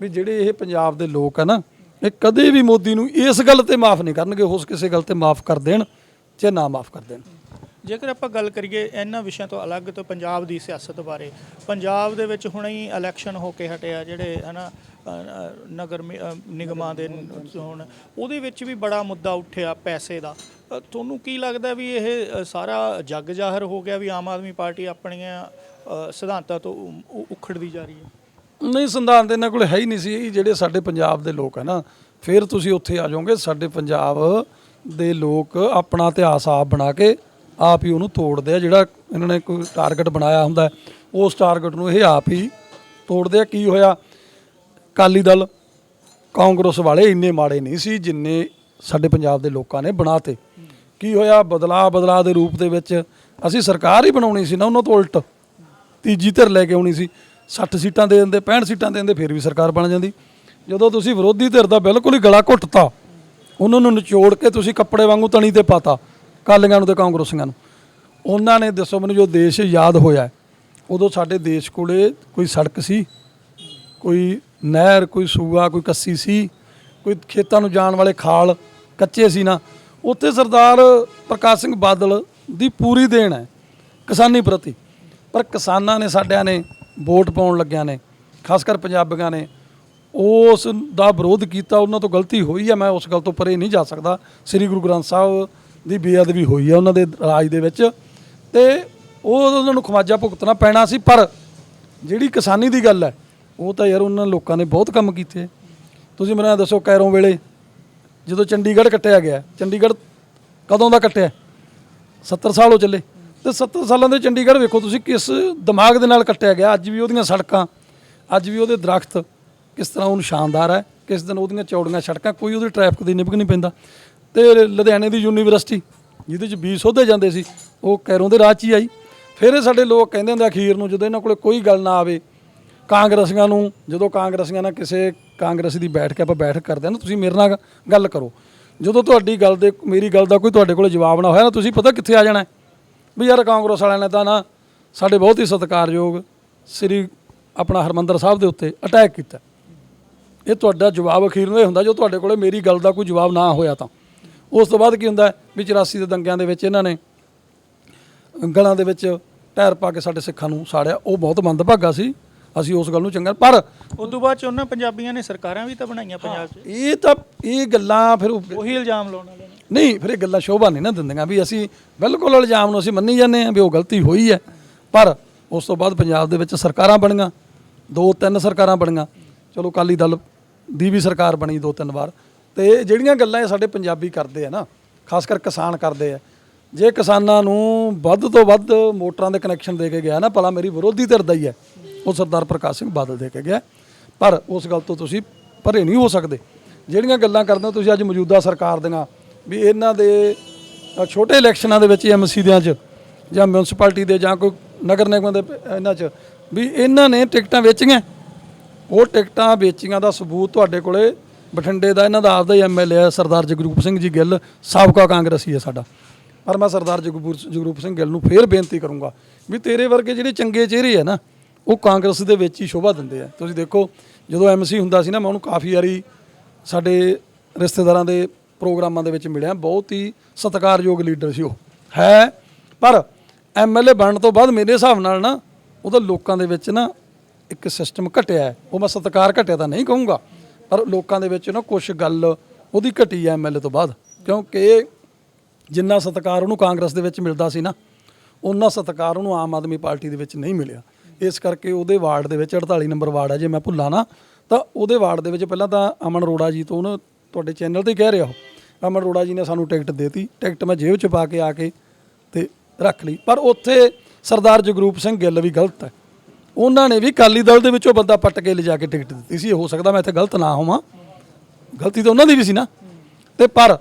Speaker 2: ਵੀ ਜਿਹੜੇ ਇਹ ਪੰਜਾਬ ਦੇ ਲੋਕ ਆ ਨਾ, ਇਹ ਕਦੇ ਵੀ ਮੋਦੀ ਨੂੰ ਇਸ ਗੱਲ ਤੇ ਮਾਫ ਨਹੀਂ ਕਰਨਗੇ ਉਸ ਕਿਸੇ ਗੱਲ ਤੇ ਮਾਫ ਕਰ ਦੇਣ, ਚਾਹੇ ਨਾ ਮਾਫ ਕਰ ਦੇਣ।
Speaker 1: ਜੇਕਰ ਆਪਾਂ ਗੱਲ ਕਰੀਏ ਇਹਨਾਂ ਵਿਸ਼ਿਆਂ ਤੋਂ ਅਲੱਗ ਤੋਂ ਪੰਜਾਬ ਦੀ ਸਿਆਸਤ ਬਾਰੇ ਪੰਜਾਬ ਦੇ ਵਿੱਚ ਹੁਣੇ ਹੀ ਇਲੈਕਸ਼ਨ ਹੋ ਕੇ ਹਟਿਆ ਜਿਹੜੇ ਹਨਾ ਅ, ਨਗਰ ਨਿਗਮਾਂ ਦੇ ਹੁਣ ਉਹਦੇ ਵਿੱਚ ਵੀ ਬੜਾ ਮੁੱਦਾ ਉੱਠਿਆ ਪੈਸੇ ਦਾ। ਤੁਹਾਨੂੰ ਕੀ ਲੱਗਦਾ ਵੀ ਇਹ ਸਾਰਾ ਜੱਗ ਜ਼ਾਹਰ ਹੋ ਗਿਆ ਵੀ ਆਮ ਆਦਮੀ ਪਾਰਟੀ ਆਪਣੀਆਂ ਸਿਧਾਂਤਾਂ ਤੋਂ ਉਖੜਦੀ ਜਾ ਰਹੀ ਹੈ?
Speaker 2: ਨਹੀਂ ਸਿਧਾਂਤ ਇਹਨਾਂ ਕੋਲ ਹੈ ਹੀ ਨਹੀਂ ਸੀ ਜਿਹੜੇ ਸਾਡੇ ਪੰਜਾਬ ਦੇ ਲੋਕ ਹੈ ਨਾ ਫਿਰ ਤੁਸੀਂ ਉੱਥੇ ਆ ਜਾਓਗੇ ਸਾਡੇ ਪੰਜਾਬ ਦੇ ਲੋਕ ਆਪਣਾ ਇਤਿਹਾਸ ਆਪ ਬਣਾ ਕੇ ਆਪ ਹੀ ਉਹਨੂੰ ਤੋੜਦੇ ਆ, ਜਿਹੜਾ ਇਹਨਾਂ ਨੇ ਕੋਈ ਟਾਰਗੇਟ ਬਣਾਇਆ ਹੁੰਦਾ ਉਸ ਟਾਰਗੇਟ ਨੂੰ ਇਹ ਆਪ ਹੀ ਤੋੜਦੇ ਆ। ਕੀ ਹੋਇਆ? ਅਕਾਲੀ ਦਲ ਕਾਂਗਰਸ ਵਾਲੇ ਇੰਨੇ ਮਾੜੇ ਨਹੀਂ ਸੀ ਜਿੰਨੇ ਸਾਡੇ ਪੰਜਾਬ ਦੇ ਲੋਕਾਂ ਨੇ ਬਣਾਤੇ। ਕੀ ਹੋਇਆ? ਬਦਲਾ ਬਦਲਾ ਦੇ ਰੂਪ ਦੇ ਵਿੱਚ ਅਸੀਂ ਸਰਕਾਰ ਹੀ ਬਣਾਉਣੀ ਸੀ ਨਾ, ਉਹਨਾਂ ਤੋਂ ਉਲਟ। ਤੀਜੀ ਧਿਰ ਲੈ ਕੇ ਆਉਣੀ ਸੀ। 60 ਸੀਟਾਂ ਦੇ ਦਿੰਦੇ 65 ਸੀਟਾਂ ਦੇ ਦਿੰਦੇ, ਫਿਰ ਵੀ ਸਰਕਾਰ ਬਣ ਜਾਂਦੀ। ਜਦੋਂ ਤੁਸੀਂ ਵਿਰੋਧੀ ਧਿਰ ਦਾ ਬਿਲਕੁਲ ਹੀ ਗਲਾ ਘੁੱਟਤਾ, ਉਹਨਾਂ ਨੂੰ ਨਿਚੋੜ ਕੇ ਤੁਸੀਂ ਕੱਪੜੇ ਵਾਂਗੂ ਤਣੀ ਤੇ ਪਾਤਾ। ਕਾਲੀਆਂ ਨੂੰ ਤੇ ਕਾਂਗਰਸੀਆਂ ਨੂੰ। ਉਹਨਾਂ ਨੇ ਦੱਸੋ ਮੈਨੂੰ ਜੋ ਦੇਸ਼ ਯਾਦ ਹੋਇਆ ਉਦੋਂ ਸਾਡੇ ਦੇਸ਼ ਕੋਲੇ ਕੋਈ ਸੜਕ ਸੀ, ਕੋਈ ਨਹਿਰ, ਕੋਈ ਸੂਆ, ਕੋਈ ਕੱਸੀ ਸੀ, ਕੋਈ ਖੇਤਾਂ ਨੂੰ ਜਾਣ ਵਾਲੇ ਖਾਲ ਕੱਚੇ ਸੀ ਨਾ। ਉੱਥੇ ਸਰਦਾਰ ਪ੍ਰਕਾਸ਼ ਸਿੰਘ ਬਾਦਲ ਦੀ ਪੂਰੀ ਦੇਣ ਹੈ, ਕਿਸਾਨੀ ਪ੍ਰਤੀ। ਪਰ ਕਿਸਾਨਾਂ ਨੇ ਸਾਡਿਆਂ ਨੇ ਵੋਟ ਪਾਉਣ ਲੱਗਿਆਂ ਨੇ, ਖਾਸ ਕਰ ਪੰਜਾਬੀਆਂ ਨੇ, ਉਸ ਦਾ ਵਿਰੋਧ ਕੀਤਾ। ਉਹਨਾਂ ਤੋਂ ਗਲਤੀ ਹੋਈ ਹੈ, ਮੈਂ ਉਸ ਗੱਲ ਤੋਂ ਪਰੇ ਨਹੀਂ ਜਾ ਸਕਦਾ। ਸ੍ਰੀ ਗੁਰੂ ਗ੍ਰੰਥ ਸਾਹਿਬ ਦੀ ਬੇਅਦਬੀ ਹੋਈ ਹੈ ਉਹਨਾਂ ਦੇ ਰਾਜ ਦੇ ਵਿੱਚ ਤੇ ਉਹ ਉਹਨਾਂ ਨੂੰ ਖਵਾਜਾ ਭੁਗਤਣਾ ਪੈਣਾ ਸੀ, ਪਰ ਜਿਹੜੀ ਕਿਸਾਨੀ ਦੀ ਗੱਲ ਹੈ, ਉਹ ਤਾਂ ਯਾਰ ਉਹਨਾਂ ਲੋਕਾਂ ਨੇ ਬਹੁਤ ਕੰਮ ਕੀਤੇ। ਤੁਸੀਂ ਮੈਨੂੰ ਦੱਸੋ, ਕੈਰੋਂ ਵੇਲੇ ਜਦੋਂ ਚੰਡੀਗੜ੍ਹ ਕੱਟਿਆ ਗਿਆ, ਚੰਡੀਗੜ੍ਹ ਕਦੋਂ ਦਾ ਕੱਟਿਆ? 70 ਸਾਲ ਹੋ ਚੱਲੇ। ਤੇ 70 ਸਾਲਾਂ ਦੇ ਚੰਡੀਗੜ੍ਹ ਵੇਖੋ ਤੁਸੀਂ ਕਿਸ ਦਿਮਾਗ ਦੇ ਨਾਲ ਕੱਟਿਆ ਗਿਆ। ਅੱਜ ਵੀ ਉਹਦੀਆਂ ਸੜਕਾਂ, ਅੱਜ ਵੀ ਉਹਦੇ ਦਰਖਤ ਕਿਸ ਤਰ੍ਹਾਂ ਉਹਨੂੰ ਸ਼ਾਨਦਾਰ ਹੈ, ਕਿਸ ਦਿਨ ਉਹਦੀਆਂ ਚੌੜੀਆਂ ਸੜਕਾਂ, ਕੋਈ ਉਹਦੀ ਟ੍ਰੈਫਿਕ ਦੀ ਨਿਭਕ ਨਹੀਂ ਪੈਂਦਾ। ਤੇ ਲੁਧਿਆਣੇ ਦੀ ਯੂਨੀਵਰਸਿਟੀ, ਜਿਹਦੇ ਚ ਬੀ ਸੋਧੇ ਜਾਂਦੇ ਸੀ, ਉਹ ਕੈਰੋਂ ਦੇ ਰਾਹ 'ਚ ਹੀ ਆਈ। ਫਿਰ ਇਹ ਸਾਡੇ ਲੋਕ ਕਹਿੰਦੇ ਹੁੰਦੇ ਅਖੀਰ ਨੂੰ, ਜਦੋਂ ਇਹਨਾਂ ਕੋਲੇ ਕੋਈ ਗੱਲ ਨਾ ਆਵੇ, ਕਾਂਗਰਸੀਆਂ ਨੂੰ, ਜਦੋਂ ਕਾਂਗਰਸੀਆਂ ਨਾਲ ਕਿਸੇ ਕਾਂਗਰਸੀ ਦੀ ਬੈਠ ਕੇ ਆਪਾਂ ਬੈਠਕ ਕਰਦੇ ਹਾਂ ਨਾ, ਤੁਸੀਂ ਮੇਰੇ ਨਾਲ ਗੱਲ ਕਰੋ। ਜਦੋਂ ਤੁਹਾਡੀ ਗੱਲ ਦੇ, ਮੇਰੀ ਗੱਲ ਦਾ ਕੋਈ ਤੁਹਾਡੇ ਕੋਲ ਜਵਾਬ ਨਾ ਹੋਇਆ ਨਾ, ਤੁਸੀਂ ਪਤਾ ਕਿੱਥੇ ਆ ਜਾਣਾ ਵੀ ਯਾਰ ਕਾਂਗਰਸ ਵਾਲਿਆਂ ਨੇ ਤਾਂ ਨਾ ਸਾਡੇ ਬਹੁਤ ਹੀ ਸਤਿਕਾਰਯੋਗ ਸ੍ਰੀ ਆਪਣਾ ਹਰਮੰਦਰ ਸਾਹਿਬ ਦੇ ਉੱਤੇ ਅਟੈਕ ਕੀਤਾ। ਇਹ ਤੁਹਾਡਾ ਜਵਾਬ ਅਖੀਰ ਨੂੰ ਇਹ ਹੁੰਦਾ, ਜੋ ਤੁਹਾਡੇ ਕੋਲੇ ਮੇਰੀ ਗੱਲ ਦਾ ਕੋਈ ਜਵਾਬ ਨਾ ਹੋਇਆ ਤਾਂ। ਉਸ ਤੋਂ ਬਾਅਦ ਕੀ ਹੁੰਦਾ ਵੀ 84 ਦੇ ਦੰਗਿਆਂ ਦੇ ਵਿੱਚ ਇਹਨਾਂ ਨੇ ਗਲਾਂ ਦੇ ਵਿੱਚ ਟਾਇਰ ਪਾ ਕੇ ਸਾਡੇ ਸਿੱਖਾਂ ਨੂੰ ਸਾੜਿਆ। ਉਹ ਬਹੁਤ ਮੰਦਭਾਗਾ ਸੀ। ਅਸੀਂ ਉਸ ਗੱਲ ਨੂੰ ਚੰਗਾ ਪਰ
Speaker 1: ਉਸ ਤੋਂ ਬਾਅਦ ਚ ਉਹਨਾਂ ਪੰਜਾਬੀਆਂ ਨੇ ਸਰਕਾਰਾਂ ਵੀ ਤਾਂ ਬਣਾਈਆਂ ਪੰਜਾਬ 'ਚ।
Speaker 2: ਇਹ ਤਾਂ ਇਹ ਗੱਲਾਂ ਫਿਰ ਉਹ-
Speaker 1: ਇਲਜ਼ਾਮ ਲਾਉਣ ਵਾਲੇ ਨੇ।
Speaker 2: ਨਹੀਂ ਫਿਰ ਇਹ ਗੱਲਾਂ ਸ਼ੋਭਾ ਨਹੀਂ ਨਾ ਦਿੰਦੀਆਂ ਵੀ ਅਸੀਂ ਬਿਲਕੁਲ ਇਲਜ਼ਾਮ ਨੂੰ ਅਸੀਂ ਮੰਨੀ ਜਾਂਦੇ ਹਾਂ ਵੀ ਉਹ ਗਲਤੀ ਹੋਈ ਹੈ। ਪਰ ਉਸ ਤੋਂ ਬਾਅਦ ਪੰਜਾਬ ਦੇ ਵਿੱਚ ਸਰਕਾਰਾਂ ਬਣੀਆਂ। ਦੋ ਤਿੰਨ ਸਰਕਾਰਾਂ ਬਣੀਆਂ। ਚਲੋ ਅਕਾਲੀ ਦਲ ਦੀ ਵੀ ਸਰਕਾਰ ਬਣੀ ਦੋ ਤਿੰਨ ਵਾਰ। ਤੇ ਜਿਹੜੀਆਂ ਗੱਲਾਂ ਇਹ ਸਾਡੇ ਪੰਜਾਬੀ ਕਰਦੇ ਆ ਨਾ, ਖਾਸ ਕਰ ਕਿਸਾਨ ਕਰਦੇ ਆ, ਜੇ ਕਿਸਾਨਾਂ ਨੂੰ ਵੱਧ ਤੋਂ ਵੱਧ ਮੋਟਰਾਂ ਦੇ ਕਨੈਕਸ਼ਨ ਦੇ ਕੇ ਗਿਆ ਨਾ, ਭਲਾ ਮੇਰੀ ਵਿਰੋਧੀ ਧਿਰ ਦਾ ਹੀ ਹੈ, ਉਹ ਸਰਦਾਰ ਪ੍ਰਕਾਸ਼ ਸਿੰਘ ਬਾਦਲ ਦੇ ਕੇ ਗਿਆ, ਪਰ ਉਸ ਗੱਲ ਤੋਂ ਤੁਸੀਂ ਪਰੇ ਨਹੀਂ ਹੋ ਸਕਦੇ। ਜਿਹੜੀਆਂ ਗੱਲਾਂ ਕਰਦੇ ਹੋ ਤੁਸੀਂ ਅੱਜ ਮੌਜੂਦਾ ਸਰਕਾਰ ਦੀਆਂ, ਵੀ ਇਹਨਾਂ ਦੇ ਛੋਟੇ ਇਲੈਕਸ਼ਨਾਂ ਦੇ ਵਿੱਚ ਐਮਸੀ ਦਿਆਂ 'ਚ, ਜਾਂ ਮਿਊਨਿਸਪੈਲਿਟੀ ਦੇ, ਜਾਂ ਕੋਈ ਨਗਰ ਨਿਗਮ ਦੇ ਇਹਨਾਂ 'ਚ, ਵੀ ਇਹਨਾਂ ਨੇ ਟਿਕਟਾਂ ਵੇਚੀਆਂ। ਉਹ ਟਿਕਟਾਂ ਵੇਚੀਆਂ ਦਾ ਸਬੂਤ ਤੁਹਾਡੇ ਕੋਲੇ ਬਠਿੰਡੇ ਦਾ, ਇਹਨਾਂ ਦਾ ਆਪਦਾ ਹੀ ਐਮਐਲਏ ਹੈ ਸਰਦਾਰ ਜਗਰੂਪ ਸਿੰਘ ਜੀ ਗਿੱਲ, ਸਾਬਕਾ ਕਾਂਗਰਸੀ ਹੈ ਸਾਡਾ। ਪਰ ਮੈਂ ਸਰਦਾਰ ਜਗਰੂਪ ਜਗਰੂਪ ਸਿੰਘ ਗਿੱਲ ਨੂੰ ਫੇਰ ਬੇਨਤੀ ਕਰੂੰਗਾ ਵੀ ਤੇਰੇ ਵਰਗੇ ਜਿਹੜੇ ਚੰਗੇ ਚਿਹਰੇ ਆ ਨਾ, ਉਹ ਕਾਂਗਰਸ ਦੇ ਵਿੱਚ ਹੀ ਸ਼ੋਭਾ ਦਿੰਦੇ ਆ। ਤੁਸੀਂ ਦੇਖੋ, ਜਦੋਂ ਐਮਸੀ ਹੁੰਦਾ ਸੀ ਨਾ, ਮੈਂ ਉਹਨੂੰ ਕਾਫੀ ਵਾਰੀ ਸਾਡੇ ਰਿਸ਼ਤੇਦਾਰਾਂ ਦੇ ਪ੍ਰੋਗਰਾਮਾਂ ਦੇ ਵਿੱਚ ਮਿਲਿਆ। ਬਹੁਤ ਹੀ ਸਤਿਕਾਰਯੋਗ ਲੀਡਰ ਸੀ ਉਹ। ਹੈ, ਪਰ ਐਮਐਲਏ ਬਣਨ ਤੋਂ ਬਾਅਦ ਮੇਰੇ ਹਿਸਾਬ ਨਾਲ ਨਾ, ਉਹਦਾ ਲੋਕਾਂ ਦੇ ਵਿੱਚ ਨਾ ਇੱਕ ਸਿਸਟਮ ਘਟਿਆ ਉਹ ਮੈਂ ਸਤਿਕਾਰ ਘਟਿਆ ਤਾਂ ਨਹੀਂ ਕਹੂੰਗਾ। ਪਰ ਲੋਕਾਂ ਦੇ ਵਿੱਚ ਨਾ ਕੁਝ ਗੱਲ ਉਹਦੀ ਘਟੀ ਹੈ ਐਮਐਲਏ ਤੋਂ ਬਾਅਦ। ਕਿਉਂਕਿ ਜਿੰਨਾ ਸਤਿਕਾਰ ਉਹਨੂੰ ਕਾਂਗਰਸ ਦੇ ਵਿੱਚ ਮਿਲਦਾ ਸੀ ਨਾ ਉਹਨਾਂ ਸਤਿਕਾਰ ਉਹਨੂੰ ਆਮ ਆਦਮੀ ਪਾਰਟੀ ਦੇ ਵਿੱਚ ਨਹੀਂ ਮਿਲਿਆ। ਇਸ ਕਰਕੇ ਉਹਦੇ ਵਾਰਡ ਦੇ ਵਿੱਚ 48 ਨੰਬਰ ਵਾਰਡ ਹੈ ਜੇ ਮੈਂ ਭੁੱਲਾਂ ਨਾ, ਤਾਂ ਉਹਦੇ ਵਾਰਡ ਦੇ ਵਿੱਚ ਪਹਿਲਾਂ ਤਾਂ ਅਮਨ ਅਰੋੜਾ ਜੀ ਤੋਂ ਉਹਨੂੰ ਤੁਹਾਡੇ ਚੈਨਲ ਤੇ ਕਹਿ ਰਿਹਾ ਉਹ। ਅਮਨ ਅਰੋੜਾ ਜੀ ਨੇ ਸਾਨੂੰ ਟਿਕਟ ਦੇਤੀ, ਟਿਕਟ ਮੈਂ ਜੇਬ 'ਚ ਪਾ ਕੇ ਆ ਕੇ ਤੇ ਰੱਖ ਲਈ। ਪਰ ਉੱਥੇ ਸਰਦਾਰ ਜਗਰੂਪ ਸਿੰਘ ਗਿੱਲ ਵੀ ਗਲਤ ਹੈ ਉਹਨਾਂ ਨੇ ਵੀ ਅਕਾਲੀ ਦਲ ਦੇ ਵਿੱਚੋਂ ਬੰਦਾ ਪੱਟ ਕੇ ਲਿਜਾ ਕੇ ਟਿਕਟ ਦਿੱਤੀ ਸੀ। ਹੋ ਸਕਦਾ ਮੈਂ ਇੱਥੇ ਗਲਤ ਨਾ ਹੋਵਾਂ। ਗਲਤੀ ਤਾਂ ਉਹਨਾਂ ਦੀ ਵੀ ਸੀ ਨਾ। ਤੇ ਪਰ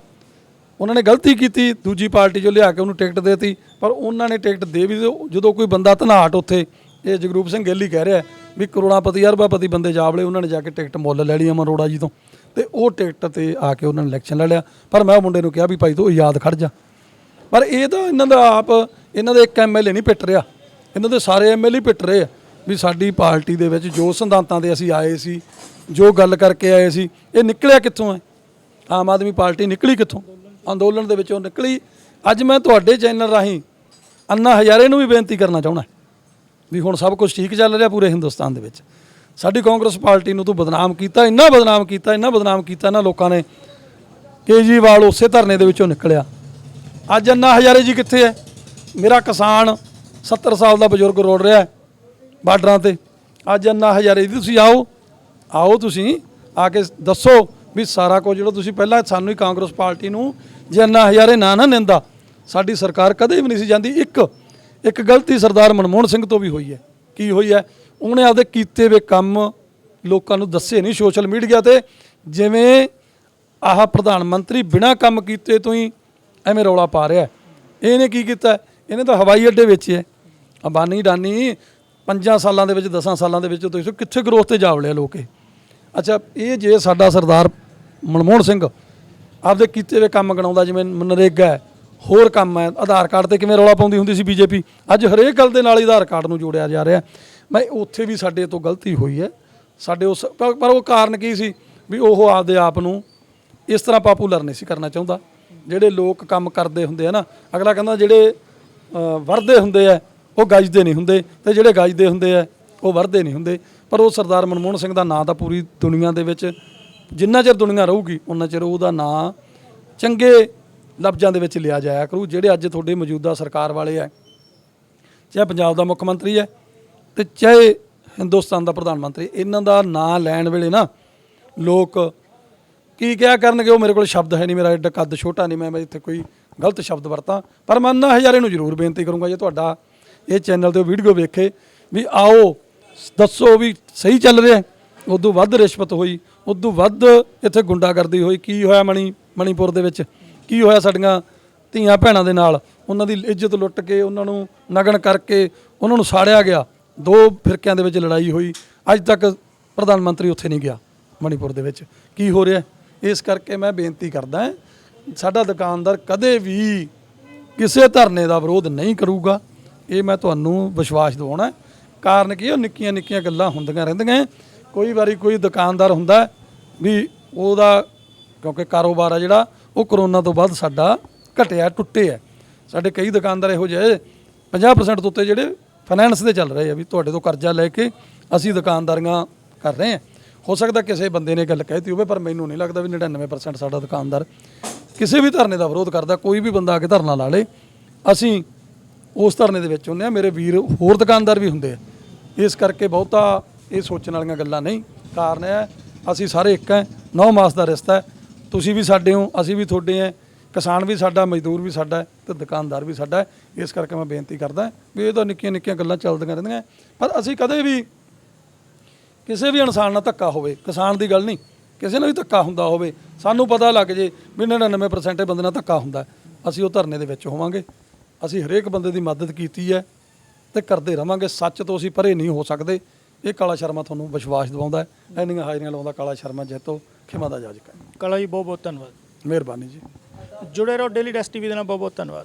Speaker 2: ਉਹਨਾਂ ਨੇ ਗਲਤੀ ਕੀਤੀ, ਦੂਜੀ ਪਾਰਟੀ 'ਚੋਂ ਲਿਆ ਕੇ ਉਹਨੂੰ ਟਿਕਟ ਦੇਤੀ। ਪਰ ਉਹਨਾਂ ਨੇ ਟਿਕਟ ਦੇ ਵੀ ਜਦੋਂ ਕੋਈ ਬੰਦਾ ਧਨਾਟ ਉੱਥੇ, ਇਹ ਜਗਰੂਪ ਸਿੰਘ ਗਿੱਲ ਕਹਿ ਰਿਹਾ ਵੀ ਕਰੋੜਾਪਤੀ, ਅਰਬਾਪਤੀ ਬੰਦੇ ਜਾਵਲੇ ਉਹਨਾਂ ਨੇ ਜਾ ਕੇ ਟਿਕਟ ਮੁੱਲ ਲੈ ਲਈ ਅਮਨ ਅਰੋੜਾ ਜੀ ਤੋਂ। ਤੇ ਉਹ ਟਿਕਟ ਤੇ ਆ ਕੇ ਉਹਨਾਂ ਨੇ ਇਲੈਕਸ਼ਨ ਲੜ ਲਿਆ। ਪਰ ਮੈਂ ਉਹ ਮੁੰਡੇ ਨੂੰ ਕਿਹਾ ਵੀ ਭਾਈ ਤੂੰ ਯਾਦ ਖੜ ਜਾ। ਪਰ ਇਹ ਤਾਂ ਇਹਨਾਂ ਦਾ ਆਪ, ਇਹਨਾਂ ਦੇ ਇੱਕ ਐਮਐਲਏ ਨਹੀਂ ਪਿੱਟ ਰਿਹਾ। ਇਹਨਾਂ ਦੇ ਸਾਰੇ ਐਮਐਲਏ ਪਿੱਟ ਰਹੇ ਆ। ਵੀ ਸਾਡੀ ਪਾਰਟੀ ਦੇ ਵਿੱਚ ਜੋ ਸਿਧਾਂਤਾਂ ਦੇ ਅਸੀਂ ਆਏ ਸੀ, ਜੋ ਗੱਲ ਕਰਕੇ ਆਏ ਸੀ, ਇਹ ਨਿਕਲਿਆ ਕਿੱਥੋਂ ਹੈ? ਆਮ ਆਦਮੀ ਪਾਰਟੀ ਨਿਕਲੀ ਕਿੱਥੋਂ? ਅੰਦੋਲਨ ਦੇ ਵਿੱਚੋਂ ਨਿਕਲੀ। ਅੱਜ ਮੈਂ ਤੁਹਾਡੇ ਚੈਨਲ ਰਾਹੀਂ ਅੰਨਾ ਹਜ਼ਾਰੇ ਨੂੰ ਵੀ ਬੇਨਤੀ ਕਰਨਾ ਚਾਹੁੰਦਾ ਵੀ ਹੁਣ ਸਭ ਕੁਝ ਠੀਕ ਚੱਲ ਰਿਹਾ ਪੂਰੇ ਹਿੰਦੁਸਤਾਨ ਦੇ ਵਿੱਚ। ਸਾਡੀ ਕਾਂਗਰਸ ਪਾਰਟੀ ਨੂੰ ਤੂੰ ਬਦਨਾਮ ਕੀਤਾ, ਇੰਨਾ ਬਦਨਾਮ ਕੀਤਾ, ਇੰਨਾ ਬਦਨਾਮ ਕੀਤਾ, ਇਹਨਾਂ ਲੋਕਾਂ ਨੇ ਕੇਜਰੀਵਾਲ ਉਸੇ ਧਰਨੇ ਦੇ ਵਿੱਚੋਂ ਨਿਕਲਿਆ। ਅੱਜ ਅੰਨਾ ਹਜ਼ਾਰੇ ਜੀ ਕਿੱਥੇ ਹੈ? ਮੇਰਾ ਕਿਸਾਨ 70 ਸਾਲ ਦਾ ਬਜ਼ੁਰਗ ਰੋੜ ਰਿਹਾ ਹੈ। ਬਾਰਡਰਾਂ ਤੇ। ਅੱਜ ਅੰਨਾ ਹਜ਼ਾਰੇ ਜੀ ਤੁਸੀਂ ਆਓ ਆਓ ਤੁਸੀਂ, ਆ ਕੇ ਦੱਸੋ ਵੀ ਸਾਰਾ ਕੁਝ ਜਿਹੜਾ ਤੁਸੀਂ ਪਹਿਲਾਂ ਸਾਨੂੰ ਹੀ ਕਾਂਗਰਸ ਪਾਰਟੀ ਨੂੰ ਜੇ ਅੰਨਾ ਹਜ਼ਾਰੇ ਨਾ ਨਾ ਨਿੰਦਾ, ਸਾਡੀ ਸਰਕਾਰ ਕਦੇ ਵੀ ਨਹੀਂ ਸੀ ਜਾਂਦੀ। ਇੱਕ ਇੱਕ ਗਲਤੀ ਸਰਦਾਰ ਮਨਮੋਹਨ ਸਿੰਘ ਤੋਂ ਵੀ ਹੋਈ ਹੈ। ਕੀ ਹੋਈ ਹੈ? ਉਹਨੇ ਆਪਦੇ ਕੀਤੇ ਵੇ ਕੰਮ ਲੋਕਾਂ ਨੂੰ ਦੱਸੇ ਨਹੀਂ ਸੋਸ਼ਲ ਮੀਡੀਆ ਤੇ। ਜਿਵੇਂ ਆਹ ਪ੍ਰਧਾਨ ਮੰਤਰੀ ਬਿਨਾਂ ਕੰਮ ਕੀਤੇ ਤੋਂ ਹੀ ਐਵੇਂ ਰੌਲਾ ਪਾ ਰਿਹਾ ਇਹਨੇ ਕੀ ਕੀਤਾ? ਇਹਨੇ ਤਾਂ ਹਵਾਈ ਅੱਡੇ ਵੇਚੇ ਅੰਬਾਨੀ ਡਾਨੀ ਪੰਜਾਂ ਸਾਲਾਂ ਦੇ ਵਿੱਚ 10 ਸਾਲਾਂ ਦੇ ਵਿੱਚ ਤੁਸੀਂ ਕਿੱਥੇ ਗਰੋਥ ਤੇ ਜਾ ਵੜਿਆ ਲੋਕ ਅੱਛਾ, ਇਹ ਜੇ ਸਾਡਾ ਸਰਦਾਰ ਮਨਮੋਹਨ ਸਿੰਘ ਆਪਦੇ ਕੀਤੇ ਹੋਏ ਕੰਮ ਗਣਾਉਂਦਾ, ਜਿਵੇਂ ਮਨਰੇਗਾ ਹੈ, ਹੋਰ ਕੰਮ ਹੈ, ਆਧਾਰ ਕਾਰਡ ਤੇ ਕਿਵੇਂ ਰੌਲਾ ਪਾਉਂਦੀ ਹੁੰਦੀ ਸੀ ਬੀਜੇਪੀ? ਅੱਜ ਹਰੇਕ ਗੱਲ ਦੇ ਨਾਲ ਹੀ ਆਧਾਰ ਕਾਰਡ ਨੂੰ ਜੋੜਿਆ ਜਾ ਰਿਹਾ। ਮੈਂ ਉੱਥੇ ਵੀ ਸਾਡੇ ਤੋਂ ਗਲਤੀ ਹੋਈ ਹੈ। ਸਾਡੇ ਉਸ, ਪਰ ਉਹ ਕਾਰਨ ਕੀ ਸੀ? ਵੀ ਉਹ ਆਪਦੇ ਆਪ ਨੂੰ ਇਸ ਤਰ੍ਹਾਂ ਪਾਪੂਲਰ ਨਹੀਂ ਸੀ ਕਰਨਾ ਚਾਹੁੰਦਾ। ਜਿਹੜੇ ਲੋਕ ਕੰਮ ਕਰਦੇ ਹੁੰਦੇ ਆ ਨਾ, ਅਗਲਾ ਕਹਿੰਦਾ ਜਿਹੜੇ ਵਰਦੇ ਹੁੰਦੇ ਆ ਉਹ ਗੱਜਦੇ ਨਹੀਂ ਹੁੰਦੇ ਤੇ ਜਿਹੜੇ ਗੱਜਦੇ ਹੁੰਦੇ ਆ, ਉਹ ਵਰਦੇ ਨਹੀਂ ਹੁੰਦੇ। ਪਰ ਉਹ ਸਰਦਾਰ ਮਨਮੋਹਨ ਸਿੰਘ ਦਾ ਨਾਂ ਤਾਂ ਪੂਰੀ ਦੁਨੀਆ ਦੇ ਵਿੱਚ ਜਿੰਨਾ ਚਿਰ ਦੁਨੀਆ ਰਹੂਗੀ ਉਹਨਾਂ ਚਿਰ ਉਹਦਾ ਨਾਂ ਚੰਗੇ ਲਫ਼ਜ਼ਾਂ ਦੇ ਵਿੱਚ ਲਿਆ ਜਾਇਆ ਕਰੂ, ਜਿਹੜੇ ਅੱਜ ਤੁਹਾਡੇ ਮੌਜੂਦਾ ਸਰਕਾਰ ਵਾਲੇ ਆ। ਚਾਹੇ ਪੰਜਾਬ ਦਾ ਮੁੱਖ ਮੰਤਰੀ ਹੈ ਤੇ ਚਾਹੇ ਹਿੰਦੁਸਤਾਨ ਦਾ ਪ੍ਰਧਾਨ ਮੰਤਰੀ। ਇਹਨਾਂ ਦਾ ਨਾਂ ਲੈਣ ਵੇਲੇ ਨਾ ਲੋਕ ਕੀ ਕਿਹਾ ਕਰਨਗੇ, ਉਹ ਮੇਰੇ ਕੋਲ ਸ਼ਬਦ ਹੈ ਨਹੀਂ, ਮੇਰਾ ਐਡਾ ਕੱਦ ਛੋਟਾ ਨਹੀਂ, ਮੈਂ ਮੈਂ ਇੱਥੇ ਕੋਈ ਗਲਤ ਸ਼ਬਦ ਵਰਤਾਂ। ਪਰ ਮੈਂ ਅੰਨਾ ਹਜ਼ਾਰੇ ਨੂੰ ਜ਼ਰੂਰ ਬੇਨਤੀ ਕਰੂੰਗਾ, ਜੇ ਤੁਹਾਡਾ ਇਹ ਚੈਨਲ ਤੇ ਵੀਡੀਓ ਵੇਖੇ ਵੀ ਆਓ, ਦੱਸੋ ਵੀ ਸਹੀ ਚੱਲ ਰਿਹਾ। ਉਦੋਂ ਵੱਧ ਰਿਸ਼ਵਤ ਹੋਈ, ਉਦੋਂ ਵੱਧ ਇੱਥੇ ਗੁੰਡਾਗਰਦੀ ਹੋਈ। ਕੀ ਹੋਇਆ ਮਣੀ, ਮਣੀਪੁਰ ਦੇ ਵਿੱਚ? ਕੀ ਹੋਇਆ ਸਾਡੀਆਂ ਧੀਆਂ ਭੈਣਾਂ ਦੇ ਨਾਲ? ਉਹਨਾਂ ਦੀ ਇੱਜ਼ਤ ਲੁੱਟ ਕੇ, ਉਹਨਾਂ ਨੂੰ ਨਗਨ ਕਰਕੇ, ਉਹਨਾਂ ਨੂੰ ਸਾੜਿਆ ਗਿਆ। ਦੋ ਫਿਰਕਿਆਂ ਦੇ ਵਿੱਚ ਲੜਾਈ ਹੋਈ। ਅੱਜ ਤੱਕ ਪ੍ਰਧਾਨ ਮੰਤਰੀ ਉੱਥੇ ਨਹੀਂ ਗਿਆ ਮਣੀਪੁਰ ਦੇ ਵਿੱਚ। ਕੀ ਹੋ ਰਿਹਾ? ਇਸ ਕਰਕੇ ਮੈਂ ਬੇਨਤੀ ਕਰਦਾ ਸਾਡਾ ਦੁਕਾਨਦਾਰ ਕਦੇ ਵੀ ਕਿਸੇ ਧਰਨੇ ਦਾ ਵਿਰੋਧ ਨਹੀਂ ਕਰੂਗਾ। ਇਹ ਮੈਂ ਤੁਹਾਨੂੰ ਵਿਸ਼ਵਾਸ ਦਿਵਾਉਣਾ ਕਾਰਨ ਕੀ ਹੈ, ਉਹ ਨਿੱਕੀਆਂ ਨਿੱਕੀਆਂ ਗੱਲਾਂ ਹੁੰਦੀਆਂ ਰਹਿੰਦੀਆਂ ਕੋਈ ਵਾਰੀ ਕੋਈ ਦੁਕਾਨਦਾਰ ਹੁੰਦਾ ਵੀ ਉਹਦਾ ਕਿਉਂਕਿ ਕਾਰੋਬਾਰ ਆ ਜਿਹੜਾ ਉਹ ਕਰੋਨਾ ਤੋਂ ਬਾਅਦ ਸਾਡਾ ਘਟਿਆ ਟੁੱਟੇ ਹੈ। ਸਾਡੇ ਕਈ ਦੁਕਾਨਦਾਰ ਇਹੋ ਜਿਹੇ 50% ਤੋਂ ਉੱਤੇ ਜਿਹੜੇ ਫਾਈਨੈਂਸ ਦੇ ਚੱਲ ਰਹੇ ਆ ਵੀ ਤੁਹਾਡੇ ਤੋਂ ਕਰਜ਼ਾ ਲੈ ਕੇ ਅਸੀਂ ਦੁਕਾਨਦਾਰੀਆਂ ਕਰ ਰਹੇ ਹਾਂ। ਹੋ ਸਕਦਾ ਕਿਸੇ ਬੰਦੇ ਨੇ ਗੱਲ ਕਹਿਤੀ ਹੋਵੇ ਪਰ ਮੈਨੂੰ ਨਹੀਂ ਲੱਗਦਾ ਵੀ 99% ਸਾਡਾ ਦੁਕਾਨਦਾਰ ਕਿਸੇ ਵੀ ਧਰਨੇ ਦਾ ਵਿਰੋਧ ਕਰਦਾ ਕੋਈ ਵੀ ਬੰਦਾ ਆ ਕੇ ਧਰਨਾ ਲਾ ਲੇ। ਅਸੀਂ ਉਸ ਧਰਨੇ ਦੇ ਵਿੱਚ ਹੁੰਦੇ ਆ। ਮੇਰੇ ਵੀਰ ਹੋਰ ਦੁਕਾਨਦਾਰ ਵੀ ਹੁੰਦੇ ਆ। ਇਸ ਕਰਕੇ ਬਹੁਤਾ ਇਹ ਸੋਚਣ ਵਾਲੀਆਂ ਗੱਲਾਂ ਨਹੀਂ। ਕਾਰਨ ਹੈ, ਅਸੀਂ ਸਾਰੇ ਇੱਕ ਹੈ। 9 ਮਾਸ ਦਾ ਰਿਸ਼ਤਾ ਹੈ। ਤੁਸੀਂ ਵੀ ਸਾਡੇ ਹੋ, ਅਸੀਂ ਵੀ ਤੁਹਾਡੇ ਹੈ। ਕਿਸਾਨ ਵੀ ਸਾਡਾ, ਮਜ਼ਦੂਰ ਵੀ ਸਾਡਾ ਹੈ ਤੇ ਦੁਕਾਨਦਾਰ ਵੀ ਸਾਡਾ ਇਸ ਕਰਕੇ ਮੈਂ ਬੇਨਤੀ ਕਰਦਾ ਵੀ ਇਹ ਤਾਂ ਨਿੱਕੀਆਂ ਨਿੱਕੀਆਂ ਗੱਲਾਂ ਚੱਲਦੀਆਂ ਰਹਿੰਦੀਆਂ। ਪਰ ਅਸੀਂ ਕਦੇ ਵੀ ਕਿਸੇ ਵੀ ਇਨਸਾਨ ਨਾਲ ਧੱਕਾ ਹੋਵੇ, ਕਿਸਾਨ ਦੀ ਗੱਲ ਨਹੀਂ, ਕਿਸੇ ਨਾਲ ਵੀ ਧੱਕਾ ਹੁੰਦਾ ਹੋਵੇ, ਸਾਨੂੰ ਪਤਾ ਲੱਗ ਜੇ ਵੀ 99% ਬੰਦੇ ਨਾਲ ਧੱਕਾ ਹੁੰਦਾ ਅਸੀਂ ਉਹ ਧਰਨੇ ਦੇ ਵਿੱਚ ਹੋਵਾਂਗੇ। ਅਸੀਂ ਹਰੇਕ ਬੰਦੇ ਦੀ ਮਦਦ ਕੀਤੀ ਹੈ ਤੇ ਕਰਦੇ ਰਵਾਂਗੇ। ਸੱਚ ਤੋਂ ਅਸੀਂ ਪਰੇ ਨਹੀਂ ਹੋ ਸਕਦੇ। ਇਹ ਕਾਲਾ ਸ਼ਰਮਾ ਤੁਹਾਨੂੰ ਵਿਸ਼ਵਾਸ ਦਿਵਾਉਂਦਾ ਹੈ। ਇੰਨੀਆਂ ਹਾਜ਼ਰੀਆਂ ਲਾਉਂਦਾ ਕਾਲਾ ਸ਼ਰਮਾ ਜੇਤੋ ਖਿਮਾ ਦਾ ਜਾਜਕ ਹੈ
Speaker 1: ਕਲਾ ਜੀ ਬਹੁਤ ਬਹੁਤ ਧੰਨਵਾਦ।
Speaker 2: ਮਿਹਰਬਾਨੀ ਜੀ।
Speaker 1: ਜੁੜੇ ਰਹੋ ਡੇਲੀ ਡੈਸਟ ਟੀਵੀ ਦੇ ਨਾਲ। ਬਹੁਤ ਬਹੁਤ ਧੰਨਵਾਦ।